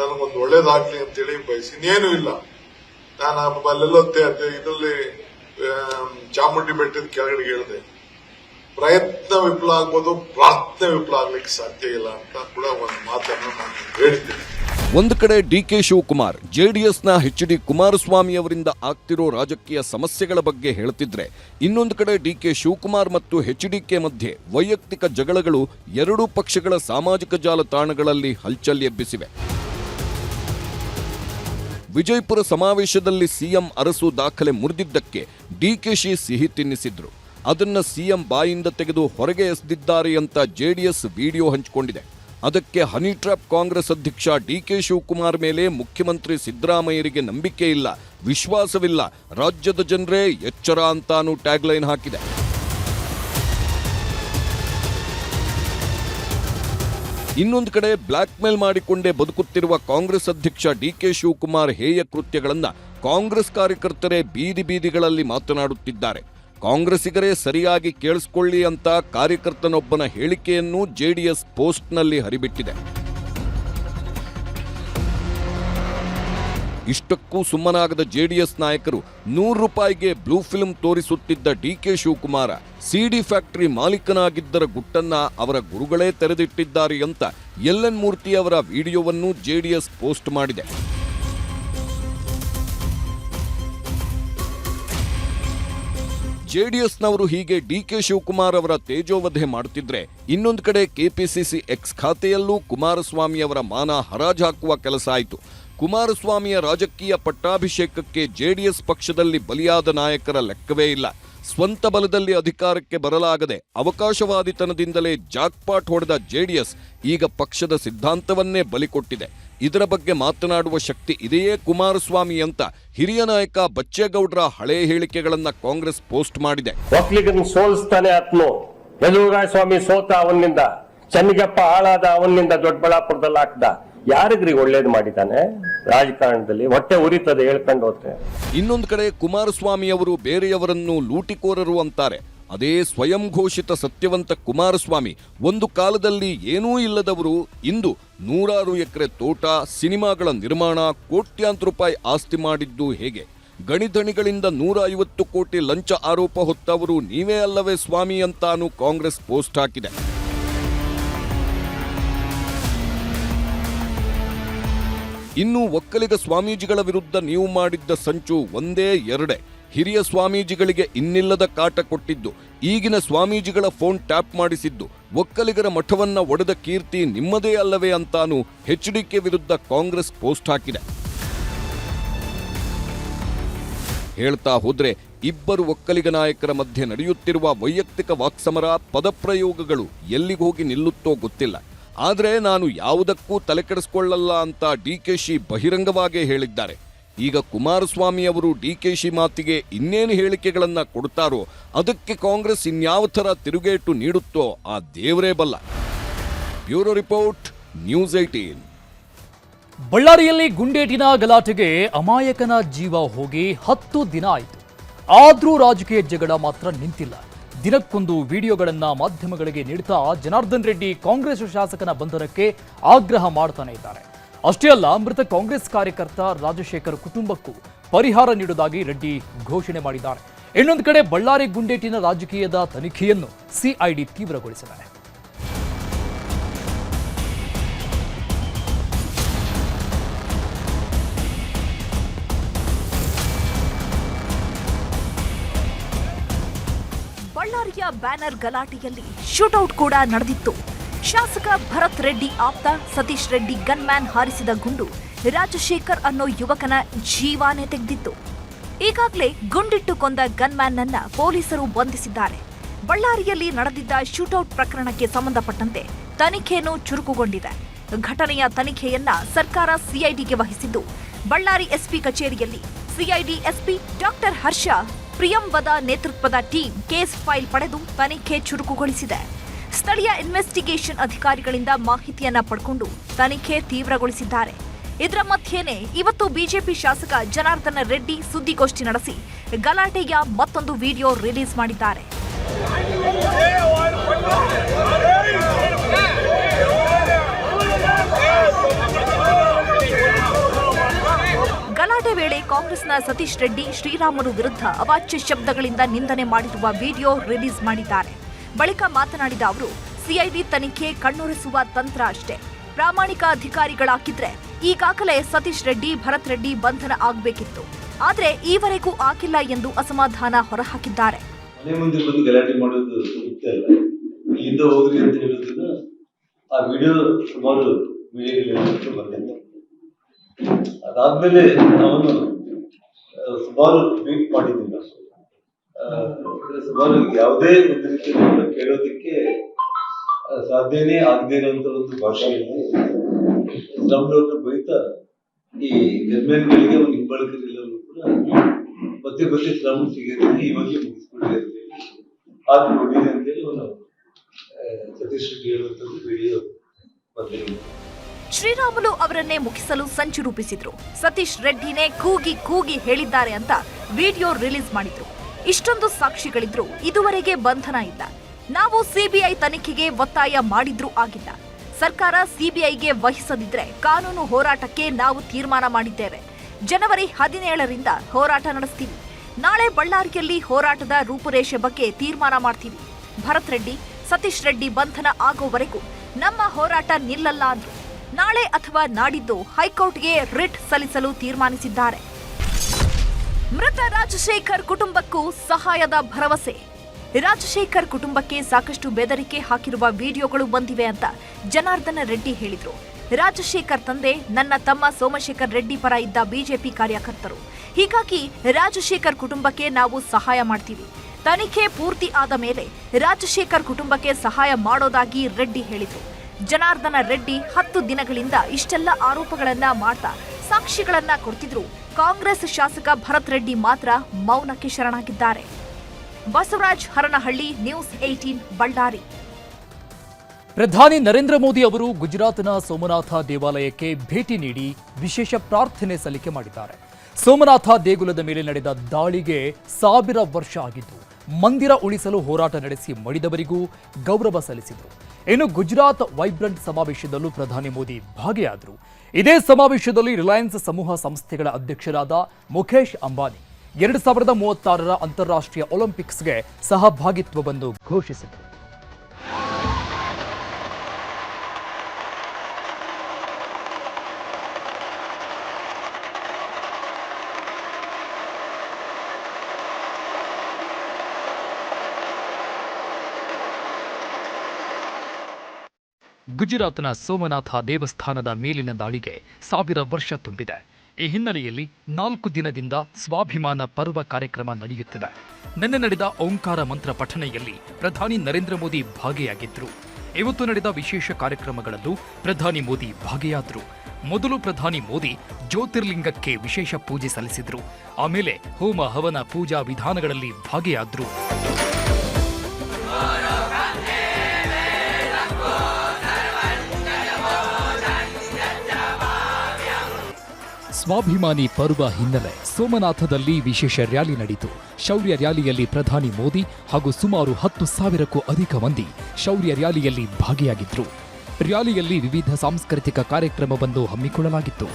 ನನಗೊಂದು ಒಳ್ಳೇದಾಗ್ಲಿ ಅಂತೇಳಿ ಬಯಸಿ, ಇನ್ನೇನು ಇಲ್ಲ. ನಾನು ಅಲ್ಲೆಲ್ಲೋ ಇದರಲ್ಲಿ ಚಾಮುಂಡಿ ಬೆಟ್ಟದ ಕೆಳಗಡೆ ಹೇಳಿದೆ. ಪ್ರಯತ್ನ ವಿಫಲ ಆಗ್ಬೋದು, ಪ್ರಾರ್ಥನೆ ವಿಫಲ ಆಗ್ಲಿಕ್ಕೆ ಸಾಧ್ಯ ಇಲ್ಲ ಅಂತ ಕೂಡ ಒಂದು ಮಾತನ್ನು ನಾನು ಹೇಳಿದ್ದೇನೆ. ಒಂದು ಕಡೆ ಡಿ ಕೆ ಶಿವಕುಮಾರ್ ಜೆಡಿಎಸ್ನ ಎಚ್ ಡಿ ಕುಮಾರಸ್ವಾಮಿ ಅವರಿಂದ ಆಗ್ತಿರೋ ರಾಜಕೀಯ ಸಮಸ್ಯೆಗಳ ಬಗ್ಗೆ ಹೇಳ್ತಿದ್ರೆ, ಇನ್ನೊಂದು ಕಡೆ ಡಿ ಕೆ ಶಿವಕುಮಾರ್ ಮತ್ತು ಎಚ್ ಡಿಕೆ ಮಧ್ಯೆ ವೈಯಕ್ತಿಕ ಜಗಳಗಳು ಎರಡೂ ಪಕ್ಷಗಳ ಸಾಮಾಜಿಕ ಜಾಲತಾಣಗಳಲ್ಲಿ ಹಲ್ಚಲ್ ಎಬ್ಬಿಸಿವೆ. ವಿಜಯಪುರ ಸಮಾವೇಶದಲ್ಲಿ ಸಿಎಂ ಅರಸು ದಾಖಲೆ ಮುರಿದಿದ್ದಕ್ಕೆ ಡಿಕೆಶಿ ಸಿಹಿ ತಿನ್ನಿಸಿದ್ರು. ಅದನ್ನ ಸಿಎಂ ಬಾಯಿಂದ ತೆಗೆದು ಹೊರಗೆ ಎಸೆದಿದ್ದಾರೆ ಅಂತ ಜೆಡಿಎಸ್ ವಿಡಿಯೋ ಹಂಚಿಕೊಂಡಿದೆ. ಅದಕ್ಕೆ ಹನಿ ಟ್ರ್ಯಾಪ್ ಕಾಂಗ್ರೆಸ್ ಅಧ್ಯಕ್ಷ ಡಿಕೆ ಶಿವಕುಮಾರ್ ಮೇಲೆ ಮುಖ್ಯಮಂತ್ರಿ ಸಿದ್ದರಾಮಯ್ಯರಿಗೆ ನಂಬಿಕೆ ಇಲ್ಲ, ವಿಶ್ವಾಸವಿಲ್ಲ, ರಾಜ್ಯದ ಜನರೇ ಎಚ್ಚರ ಅಂತಾನು ಟ್ಯಾಗ್ಲೈನ್ ಹಾಕಿದೆ. ಇನ್ನೊಂದು ಕಡೆ ಬ್ಲಾಕ್ ಮೇಲ್ ಮಾಡಿಕೊಂಡೇ ಬದುಕುತ್ತಿರುವ ಕಾಂಗ್ರೆಸ್ ಅಧ್ಯಕ್ಷ ಡಿ ಕೆ ಶಿವಕುಮಾರ್ ಹೇಯ ಕೃತ್ಯಗಳನ್ನ ಕಾಂಗ್ರೆಸ್ ಕಾರ್ಯಕರ್ತರೇ ಬೀದಿ ಬೀದಿಗಳಲ್ಲಿ ಮಾತನಾಡುತ್ತಿದ್ದಾರೆ. ಕಾಂಗ್ರೆಸ್ಸಿಗರೇ ಸರಿಯಾಗಿ ಕೇಳಿಸ್ಕೊಳ್ಳಿ ಅಂತ ಕಾರ್ಯಕರ್ತನೊಬ್ಬನ ಹೇಳಿಕೆಯನ್ನು ಜೆಡಿಎಸ್ ಪೋಸ್ಟ್ನಲ್ಲಿ ಹರಿಬಿಟ್ಟಿದೆ. ಇಷ್ಟಕ್ಕೂ ಸುಮ್ಮನಾಗದ ಜೆಡಿಎಸ್ ನಾಯಕರು ನೂರು ರೂಪಾಯಿಗೆ blue film ತೋರಿಸುತ್ತಿದ್ದ D K Shivakumar CD factory ಮಾಲೀಕನಾಗಿದ್ದರ ಗುಟ್ಟನ್ನ ಅವರ ಗುರುಗಳೇ ತೆರೆದಿಟ್ಟಿದ್ದಾರೆ ಅಂತ ಎಲ್ ಎನ್ ಮೂರ್ತಿ ಅವರ ವಿಡಿಯೋವನ್ನು ಜೆಡಿಎಸ್ ಪೋಸ್ಟ್ ಮಾಡಿದೆ. ಜೆಡಿಎಸ್ನವರು ಹೀಗೆ ಡಿ ಕೆ ಶಿವಕುಮಾರ್ ಅವರ ತೇಜೋವಧೆ ಮಾಡುತ್ತಿದ್ರೆ ಇನ್ನೊಂದು ಕಡೆ ಕೆಪಿಸಿಸಿ ಎಕ್ಸ್ ಖಾತೆಯಲ್ಲೂ ಕುಮಾರಸ್ವಾಮಿ ಅವರ ಮಾನ ಹರಾಜು ಹಾಕುವ ಕೆಲಸ ಆಯಿತು. ಕುಮಾರಸ್ವಾಮಿಯ ರಾಜಕೀಯ ಪಟ್ಟಾಭಿಷೇಕಕ್ಕೆ ಜೆಡಿಎಸ್ ಪಕ್ಷದಲ್ಲಿ ಬಲಿಯಾದ ನಾಯಕರ ಲೆಕ್ಕವೇ ಇಲ್ಲ. ಸ್ವಂತ ಬಲದಲ್ಲಿ ಅಧಿಕಾರಕ್ಕೆ ಬರಲಾಗದೆ ಅವಕಾಶವಾದಿತನದಿಂದಲೇ ಜಾಕ್ಪಾಟ್ ಹೊಡೆದ ಜೆಡಿಎಸ್ ಈಗ ಪಕ್ಷದ ಸಿದ್ಧಾಂತವನ್ನೇ ಬಲಿಕೊಟ್ಟಿದೆ ಇದರ ಬಗ್ಗೆ ಮಾತನಾಡುವ ಶಕ್ತಿ ಇದೆಯೇ ಕುಮಾರಸ್ವಾಮಿ ಅಂತ ಹಿರಿಯ ನಾಯಕ ಬಚ್ಚೇಗೌಡರ ಹಳೆ ಹೇಳಿಕೆಗಳನ್ನ ಕಾಂಗ್ರೆಸ್ ಪೋಸ್ಟ್ ಮಾಡಿದೆ. ಸೋಲಿಸ್ತಾನೆ ಸ್ವಾಮಿ ಸೋತ ಅವನಿಂದ ಚನ್ನಿಗಪ್ಪ ಹಾಳಾದ ಅವನಿಂದ ದೊಡ್ಡಬಳ್ಳಾಪುರದಲ್ಲಿ ಹಾಕ್ದ ಯಾರಿಗ್ರಿ ಒಳ್ಳೇದು ಮಾಡಿದ್ದಾನೆ? ರಾಜಕಾರಣದಲ್ಲಿ ಹೊಟ್ಟೆ ಉರಿತದೆ, ಹೇಳ್ಕೊಂಡು ಹೋದ್ರೆ. ಇನ್ನೊಂದು ಕಡೆ ಕುಮಾರಸ್ವಾಮಿ ಅವರು ಬೇರೆಯವರನ್ನು ಲೂಟಿಕೋರರು ಅಂತಾರೆ. ಅದೇ ಸ್ವಯಂ ಘೋಷಿತ ಸತ್ಯವಂತ ಕುಮಾರಸ್ವಾಮಿ. ಒಂದು ಕಾಲದಲ್ಲಿ ಏನೂ ಇಲ್ಲದವರು ಇಂದು ನೂರಾರು ಎಕರೆ ತೋಟ, ಸಿನಿಮಾಗಳ ನಿರ್ಮಾಣ, ಕೋಟ್ಯಾಂತರ ರೂಪಾಯಿ ಆಸ್ತಿ ಮಾಡಿದ್ದು ಹೇಗೆ? ಗಣಿಧಣಿಗಳಿಂದ ನೂರ ಐವತ್ತು ಕೋಟಿ ಲಂಚ ಆರೋಪ ಹೊತ್ತವರು ನೀವೇ ಅಲ್ಲವೇ ಸ್ವಾಮಿ ಅಂತಾನು ಕಾಂಗ್ರೆಸ್ ಪೋಸ್ಟ್ ಹಾಕಿದೆ. ಇನ್ನು ಒಕ್ಕಲಿಗ ಸ್ವಾಮೀಜಿಗಳ ವಿರುದ್ಧ ನೀವು ಮಾಡಿದ್ದ ಸಂಚು ಒಂದೇ ಎರಡೇ. ಹಿರಿಯ ಸ್ವಾಮೀಜಿಗಳಿಗೆ ಇನ್ನಿಲ್ಲದ ಕಾಟ ಕೊಟ್ಟಿದ್ದು, ಈಗಿನ ಸ್ವಾಮೀಜಿಗಳ ಫೋನ್ ಟ್ಯಾಪ್ ಮಾಡಿಸಿದ್ದು, ಒಕ್ಕಲಿಗರ ಮಠವನ್ನ ಒಡೆದ ಕೀರ್ತಿ ನಿಮ್ಮದೇ ಅಲ್ಲವೇ ಅಂತಾನು ಎಚ್ಡಿಕೆ ವಿರುದ್ಧ ಕಾಂಗ್ರೆಸ್ ಪೋಸ್ಟ್ ಹಾಕಿದೆ. ಹೇಳ್ತಾ ಹೋದ್ರೆ ಇಬ್ಬರು ಒಕ್ಕಲಿಗ ನಾಯಕರ ಮಧ್ಯೆ ನಡೆಯುತ್ತಿರುವ ವೈಯಕ್ತಿಕ ವಾಕ್ಸಮರ ಪದಪ್ರಯೋಗಗಳು ಎಲ್ಲಿಗೋಗಿ ನಿಲ್ಲುತ್ತೋ ಗೊತ್ತಿಲ್ಲ. ಆದರೆ ನಾನು ಯಾವುದಕ್ಕೂ ತಲೆಕೆಡಿಸ್ಕೊಳ್ಳಲ್ಲ ಅಂತ ಡಿ ಕೆ ಶಿ ಬಹಿರಂಗವಾಗೇ ಹೇಳಿದ್ದಾರೆ. ಈಗ ಕುಮಾರಸ್ವಾಮಿ ಅವರು ಡಿ ಕೆ ಶಿ ಮಾತಿಗೆ ಇನ್ನೇನು ಹೇಳಿಕೆಗಳನ್ನು ಕೊಡ್ತಾರೋ ಅದಕ್ಕೆ ಕಾಂಗ್ರೆಸ್ ಇನ್ಯಾವ ಥರ ತಿರುಗೇಟು ನೀಡುತ್ತೋ ಆ ದೇವರೇ ಬಲ್ಲ. ಬ್ಯೂರೋ ರಿಪೋರ್ಟ್, ನ್ಯೂಸ್ ಏಟೀನ್ ಬಳ್ಳಾರಿಯಲ್ಲಿ ಗುಂಡೇಟಿನ ಗಲಾಟೆಗೆ ಅಮಾಯಕನ ಜೀವ ಹೋಗಿ ಹತ್ತು ದಿನ ಆಯಿತು. ಆದರೂ ರಾಜಕೀಯ ಜಗಳ ಮಾತ್ರ ನಿಂತಿಲ್ಲ. ದಿನಕ್ಕೊಂದು ವಿಡಿಯೋಗಳನ್ನ ಮಾಧ್ಯಮಗಳಿಗೆ ನೀಡುತ್ತಾ ಜನಾರ್ದನ್ ರೆಡ್ಡಿ ಕಾಂಗ್ರೆಸ್ ಶಾಸಕನ ಬಂಧನಕ್ಕೆ ಆಗ್ರಹ ಮಾಡ್ತಾನೆ ಇದ್ದಾರೆ. ಅಷ್ಟೇ ಅಲ್ಲ, ಮೃತ ಕಾಂಗ್ರೆಸ್ ಕಾರ್ಯಕರ್ತ ರಾಜಶೇಖರ್ ಕುಟುಂಬಕ್ಕೂ ಪರಿಹಾರ ನೀಡುವುದಾಗಿ ರೆಡ್ಡಿ ಘೋಷಣೆ ಮಾಡಿದ್ದಾರೆ. ಇನ್ನೊಂದು ಕಡೆ ಬಳ್ಳಾರಿ ಗುಂಡೇಟಿನ ರಾಜಕೀಯದ ತನಿಖೆಯನ್ನು ಸಿಐಡಿ ತೀವ್ರಗೊಳಿಸಿದ್ದಾರೆ. ಬ್ಯಾನರ್ ಗಲಾಟೆಯಲ್ಲಿ ಶೂಟೌಟ್ ಕೂಡ ನಡೆದಿತ್ತು. ಶಾಸಕ ಭರತ್ ರೆಡ್ಡಿ ಆಪ್ತ ಸತೀಶ್ ರೆಡ್ಡಿ ಗನ್ಮ್ಯಾನ್ ಹಾರಿಸಿದ ಗುಂಡು ರಾಜಶೇಖರ್ ಅನ್ನೋ ಯುವಕನ ಜೀವಾನೇ ತೆಗೆದಿತ್ತು. ಈಗಾಗಲೇ ಗುಂಡಿಟ್ಟು ಕೊಂದ ಗನ್ಮ್ಯಾನ್ನನ್ನ ಪೊಲೀಸರು ಬಂಧಿಸಿದ್ದಾರೆ. ಬಳ್ಳಾರಿಯಲ್ಲಿ ನಡೆದಿದ್ದ ಶೂಟೌಟ್ ಪ್ರಕರಣಕ್ಕೆ ಸಂಬಂಧಪಟ್ಟಂತೆ ತನಿಖೆಯನ್ನು ಚುರುಕುಗೊಂಡಿದೆ. ಘಟನೆಯ ತನಿಖೆಯನ್ನ ಸರ್ಕಾರ ಸಿಐಡಿಗೆ ವಹಿಸಿದ್ದು ಬಳ್ಳಾರಿ ಎಸ್ಪಿ ಕಚೇರಿಯಲ್ಲಿ. CID SP doctor Harsha Priyamvada ನೇತೃತ್ವದ ಟೀಮ್ ಕೇಸ್ ಫೈಲ್ ಪಡೆದು ತನಿಖೆ ಚುರುಕುಗೊಳಿಸಿದೆ ಸ್ಥಳೀಯ ಇನ್ವೆಸ್ಟಿಗೇಷನ್ ಅಧಿಕಾರಿಗಳಿಂದ ಮಾಹಿತಿಯನ್ನ ಪಡ್ಕೊಂಡು ತನಿಖೆ ತೀವ್ರಗೊಳಿಸಿದ್ದಾರೆ ಇದರ ಮಧ್ಯೆನೇ ಇವತ್ತು ಬಿಜೆಪಿ ಶಾಸಕ ಜನಾರ್ದನ ರೆಡ್ಡಿ ಸುದ್ದಿಗೋಷ್ಠಿ ನಡೆಸಿ ಗಲಾಟೆಯ ಮತ್ತೊಂದು ವಿಡಿಯೋ ರಿಲೀಸ್ ಮಾಡಿದ್ದಾರೆ ಗಲಾಟೆ ವೇಳೆ ಕಾಂಗ್ರೆಸ್ನ ಸತೀಶ್ ರೆಡ್ಡಿ ಶ್ರೀರಾಮುಲು ವಿರುದ್ಧ ಅವಾಚ್ಯ ಶಬ್ದಗಳಿಂದ ನಿಂದನೆ ಮಾಡಿರುವ ವಿಡಿಯೋ ರಿಲೀಸ್ ಮಾಡಿದ್ದಾರೆ. ಬಳಿಕ ಮಾತನಾಡಿದ ಅವರು, ಸಿಐಡಿ ತನಿಖೆ ಕಣ್ಣೊರೆಸುವ ತಂತ್ರ ಅಷ್ಟೇ. ಪ್ರಾಮಾಣಿಕ ಅಧಿಕಾರಿಗಳಾಗಿದ್ರೆ ಈಗಾಗಲೇ ಸತೀಶ್ ರೆಡ್ಡಿ, ಭರತ್ ರೆಡ್ಡಿ ಬಂಧನ ಆಗಬೇಕಿತ್ತು. ಆದರೆ ಈವರೆಗೂ ಆಗಿಲ್ಲ ಎಂದು ಅಸಮಾಧಾನ ಹೊರಹಾಕಿದ್ದಾರೆ. ಆ ವಿಡಿಯೋ ಸುಮಾರು ಬಂದಿದೆ ಅದಾದ್ಮೇಲೆ ಅವನು ಸುಮಾರು ಟ್ವೀಟ್ ಮಾಡಿದ್ದೀನಿ ನಾನು ಸುಮಾರು ಯಾವುದೇ ಒಂದು ರೀತಿಯಲ್ಲಿ ಕೇಳೋದಕ್ಕೆ ಸಾಧ್ಯನೇ ಆಗದೇ ಇರುವಂತ ಒಂದು ಭಾಷೆಯಲ್ಲಿ ಇಸ್ಲಾಂನವ್ರನ್ನ ಬೈತಾ ಈ ಗರ್ಮೆನ್ಗಳಿಗೆ ಒಂದು ಹಿಂಬಳಕರಿಲ್ಲರೂ ಕೂಡ ಮತ್ತೆ ಮತ್ತೆ ಶ್ರಮ ಸಿಗೋದಕ್ಕೆ ಈ ಬಗ್ಗೆ ಅಂತ ಹೇಳಿ ಆದ್ರೆ ಕೊಟ್ಟಿದೆ ಅಂತೇಳಿ ಅವನು ಸತೀಶ್ ರೆಡ್ಡಿ ಹೇಳುವಂಥದ್ದು ವಿಡಿಯೋ ಶ್ರೀರಾಮುಲು ಅವರನ್ನೇ ಮುಗಿಸಲು ಸಂಚು ರೂಪಿಸಿದ್ರು. ಸತೀಶ್ ರೆಡ್ಡಿನೇ ಕೂಗಿ ಕೂಗಿ ಹೇಳಿದ್ದಾರೆ ಅಂತ ವಿಡಿಯೋ ರಿಲೀಸ್ ಮಾಡಿದ್ರು. ಇಷ್ಟೊಂದು ಸಾಕ್ಷಿಗಳಿದ್ರು, ಇದುವರೆಗೆ ಬಂಧನ ಇಲ್ಲ. ನಾವು ಸಿಬಿಐ ತನಿಖೆಗೆ ಒತ್ತಾಯ ಮಾಡಿದ್ರೂ ಆಗಿಲ್ಲ. ಸರ್ಕಾರ ಸಿಬಿಐಗೆ ವಹಿಸದಿದ್ರೆ ಕಾನೂನು ಹೋರಾಟಕ್ಕೆ ನಾವು ತೀರ್ಮಾನ ಮಾಡಿದ್ದೇವೆ. ಜನವರಿ ಹದಿನೇಳರಿಂದ ಹೋರಾಟ ನಡೆಸ್ತೀವಿ. ನಾಳೆ ಬಳ್ಳಾರಿಯಲ್ಲಿ ಹೋರಾಟದ ರೂಪುರೇಷೆ ಬಗ್ಗೆ ತೀರ್ಮಾನ ಮಾಡ್ತೀವಿ. ಭರತ್ ರೆಡ್ಡಿ, ಸತೀಶ್ ರೆಡ್ಡಿ ಬಂಧನ ಆಗೋವರೆಗೂ ನಮ್ಮ ಹೋರಾಟ ನಿಲ್ಲಲ್ಲ ಅಂದ್ರು. ನಾಳೆ ಅಥವಾ ನಾಡಿದ್ದು ಹೈಕೋರ್ಟ್ಗೆ ರಿಟ್ ಸಲ್ಲಿಸಲು ತೀರ್ಮಾನಿಸಿದ್ದಾರೆ. ಮೃತ ರಾಜಶೇಖರ್ ಕುಟುಂಬಕ್ಕೂ ಸಹಾಯದ ಭರವಸೆ. ರಾಜಶೇಖರ್ ಕುಟುಂಬಕ್ಕೆ ಸಾಕಷ್ಟು ಬೆದರಿಕೆ ಹಾಕಿರುವ ವಿಡಿಯೋಗಳು ಬಂದಿವೆ ಅಂತ ಜನಾರ್ದನ ರೆಡ್ಡಿ ಹೇಳಿದರು. ರಾಜಶೇಖರ್ ತಂದೆ, ನನ್ನ ತಮ್ಮ ಸೋಮಶೇಖರ್ ರೆಡ್ಡಿ ಪರ ಇದ್ದ ಬಿಜೆಪಿ ಕಾರ್ಯಕರ್ತರು. ಹೀಗಾಗಿ ರಾಜಶೇಖರ್ ಕುಟುಂಬಕ್ಕೆ ನಾವು ಸಹಾಯ ಮಾಡ್ತೀವಿ. ತನಿಖೆ ಪೂರ್ತಿ ಆದ ಮೇಲೆ ರಾಜಶೇಖರ್ ಕುಟುಂಬಕ್ಕೆ ಸಹಾಯ ಮಾಡೋದಾಗಿ ರೆಡ್ಡಿ ಹೇಳಿದ್ರು. ಜನಾರ್ದನ ರೆಡ್ಡಿ ಹತ್ತು ದಿನಗಳಿಂದ ಇಷ್ಟೆಲ್ಲ ಆರೋಪಗಳನ್ನ ಮಾಡ್ತಾ ಸಾಕ್ಷಿಗಳನ್ನ ಕೊಡ್ತಿದ್ರು. ಕಾಂಗ್ರೆಸ್ ಶಾಸಕ ಭರತ್ ರೆಡ್ಡಿ ಮಾತ್ರ ಮೌನಕ್ಕೆ ಶರಣಾಗಿದ್ದಾರೆ. Basavaraj Haranahalli, news eighteen Ballari. ಪ್ರಧಾನಿ ನರೇಂದ್ರ ಮೋದಿ ಅವರು ಗುಜರಾತ್ನ ಸೋಮನಾಥ ದೇವಾಲಯಕ್ಕೆ ಭೇಟಿ ನೀಡಿ ವಿಶೇಷ ಪ್ರಾರ್ಥನೆ ಸಲ್ಲಿಕೆ ಮಾಡಿದ್ದಾರೆ. ಸೋಮನಾಥ ದೇಗುಲದ ಮೇಲೆ ನಡೆದ ದಾಳಿಗೆ ಸಾವಿರ ವರ್ಷ ಆಗಿದ್ದು, ಮಂದಿರ ಉಳಿಸಲು ಹೋರಾಟ ನಡೆಸಿ ಮಡಿದವರಿಗೂ ಗೌರವ ಸಲ್ಲಿಸಿದರು. ಇನ್ನು ಗುಜರಾತ್ ವೈಬ್ರೆಂಟ್ ಸಮಾವೇಶದಲ್ಲೂ ಪ್ರಧಾನಿ ಮೋದಿ ಭಾಗಿಯಾದರು. ಇದೇ ಸಮಾವೇಶದಲ್ಲಿ ರಿಲಯನ್ಸ್ ಸಮೂಹ ಸಂಸ್ಥೆಗಳ ಅಧ್ಯಕ್ಷರಾದ ಮುಖೇಶ್ ಅಂಬಾನಿ ಎರಡು ಸಾವಿರದ ಮೂವತ್ತಾರರ ಅಂತಾರಾಷ್ಟ್ರೀಯ ಒಲಿಂಪಿಕ್ಸ್ಗೆ ಸಹಭಾಗಿತ್ವವನ್ನು ಘೋಷಿಸಿದರು. ಗುಜರಾತ್ನ ಸೋಮನಾಥ ದೇವಸ್ಥಾನದ ಮೇಲಿನ ದಾಳಿಗೆ ಸಾವಿರ ವರ್ಷ ತುಂಬಿದೆ. ಈ ಹಿನ್ನೆಲೆಯಲ್ಲಿ ನಾಲ್ಕು ದಿನದಿಂದ ಸ್ವಾಭಿಮಾನ ಪರ್ವ ಕಾರ್ಯಕ್ರಮ ನಡೆಯುತ್ತಿದೆ. ನಿನ್ನೆ ನಡೆದ ಓಂಕಾರ ಮಂತ್ರ ಪಠಣೆಯಲ್ಲಿ ಪ್ರಧಾನಿ ನರೇಂದ್ರ ಮೋದಿ ಭಾಗಿಯಾಗಿದ್ದರು ಇವತ್ತು ನಡೆದ ವಿಶೇಷ ಕಾರ್ಯಕ್ರಮಗಳಲ್ಲೂ ಪ್ರಧಾನಿ ಮೋದಿ ಭಾಗಿಯಾದರು. ಮೊದಲು ಪ್ರಧಾನಿ ಮೋದಿ ಜ್ಯೋತಿರ್ಲಿಂಗಕ್ಕೆ ವಿಶೇಷ ಪೂಜೆ ಸಲ್ಲಿಸಿದ್ರು. ಆಮೇಲೆ ಹೋಮ ಹವನ ಪೂಜಾ ವಿಧಾನಗಳಲ್ಲಿ ಭಾಗಿಯಾದ್ರು. ಸ್ವಾಭಿಮಾನಿ ಪರ್ವ ಹಿನ್ನೆಲೆ ಸೋಮನಾಥದಲ್ಲಿ ವಿಶೇಷ ರ್ಯಾಲಿ ನಡೆಯಿತು ಶೌರ್ಯ ರ್ಯಾಲಿಯಲ್ಲಿ ಪ್ರಧಾನಿ ಮೋದಿ ಹಾಗೂ ಸುಮಾರು ಹತ್ತು ಸಾವಿರಕ್ಕೂ ಅಧಿಕ ಮಂದಿ ಶೌರ್ಯ ರ್ಯಾಲಿಯಲ್ಲಿ ಭಾಗಿಯಾಗಿದ್ದರು ರ್ಯಾಲಿಯಲ್ಲಿ ವಿವಿಧ ಸಾಂಸ್ಕೃತಿಕ ಕಾರ್ಯಕ್ರಮವನ್ನು ಹಮ್ಮಿಕೊಳ್ಳಲಾಗಿತ್ತು.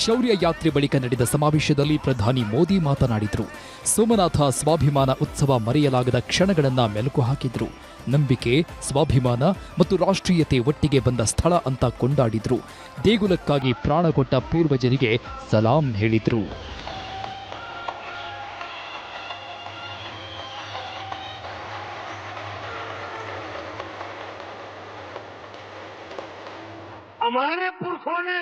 ಶೌರ್ಯ ಯಾತ್ರೆ ಬಳಿಕ ನಡೆದ ಸಮಾವೇಶದಲ್ಲಿ ಪ್ರಧಾನಿ ಮೋದಿ ಮಾತನಾಡಿದ್ರು ಸೋಮನಾಥ ಸ್ವಾಭಿಮಾನ ಉತ್ಸವ ಮರೆಯಲಾಗದ ಕ್ಷಣಗಳನ್ನ ಮೆಲುಕು ಹಾಕಿದ್ರು ನಂಬಿಕೆ ಸ್ವಾಭಿಮಾನ ಮತ್ತು ರಾಷ್ಟ್ರೀಯತೆ ಒಟ್ಟಿಗೆ ಬಂದ ಸ್ಥಳ ಅಂತ ಕೊಂಡಾಡಿದ್ರು ದೇಗುಲಕ್ಕಾಗಿ ಪ್ರಾಣ ಕೊಟ್ಟ ಪೂರ್ವಜರಿಗೆ ಸಲಾಂ ಹೇಳಿದ್ರು हमारे पुरखों ने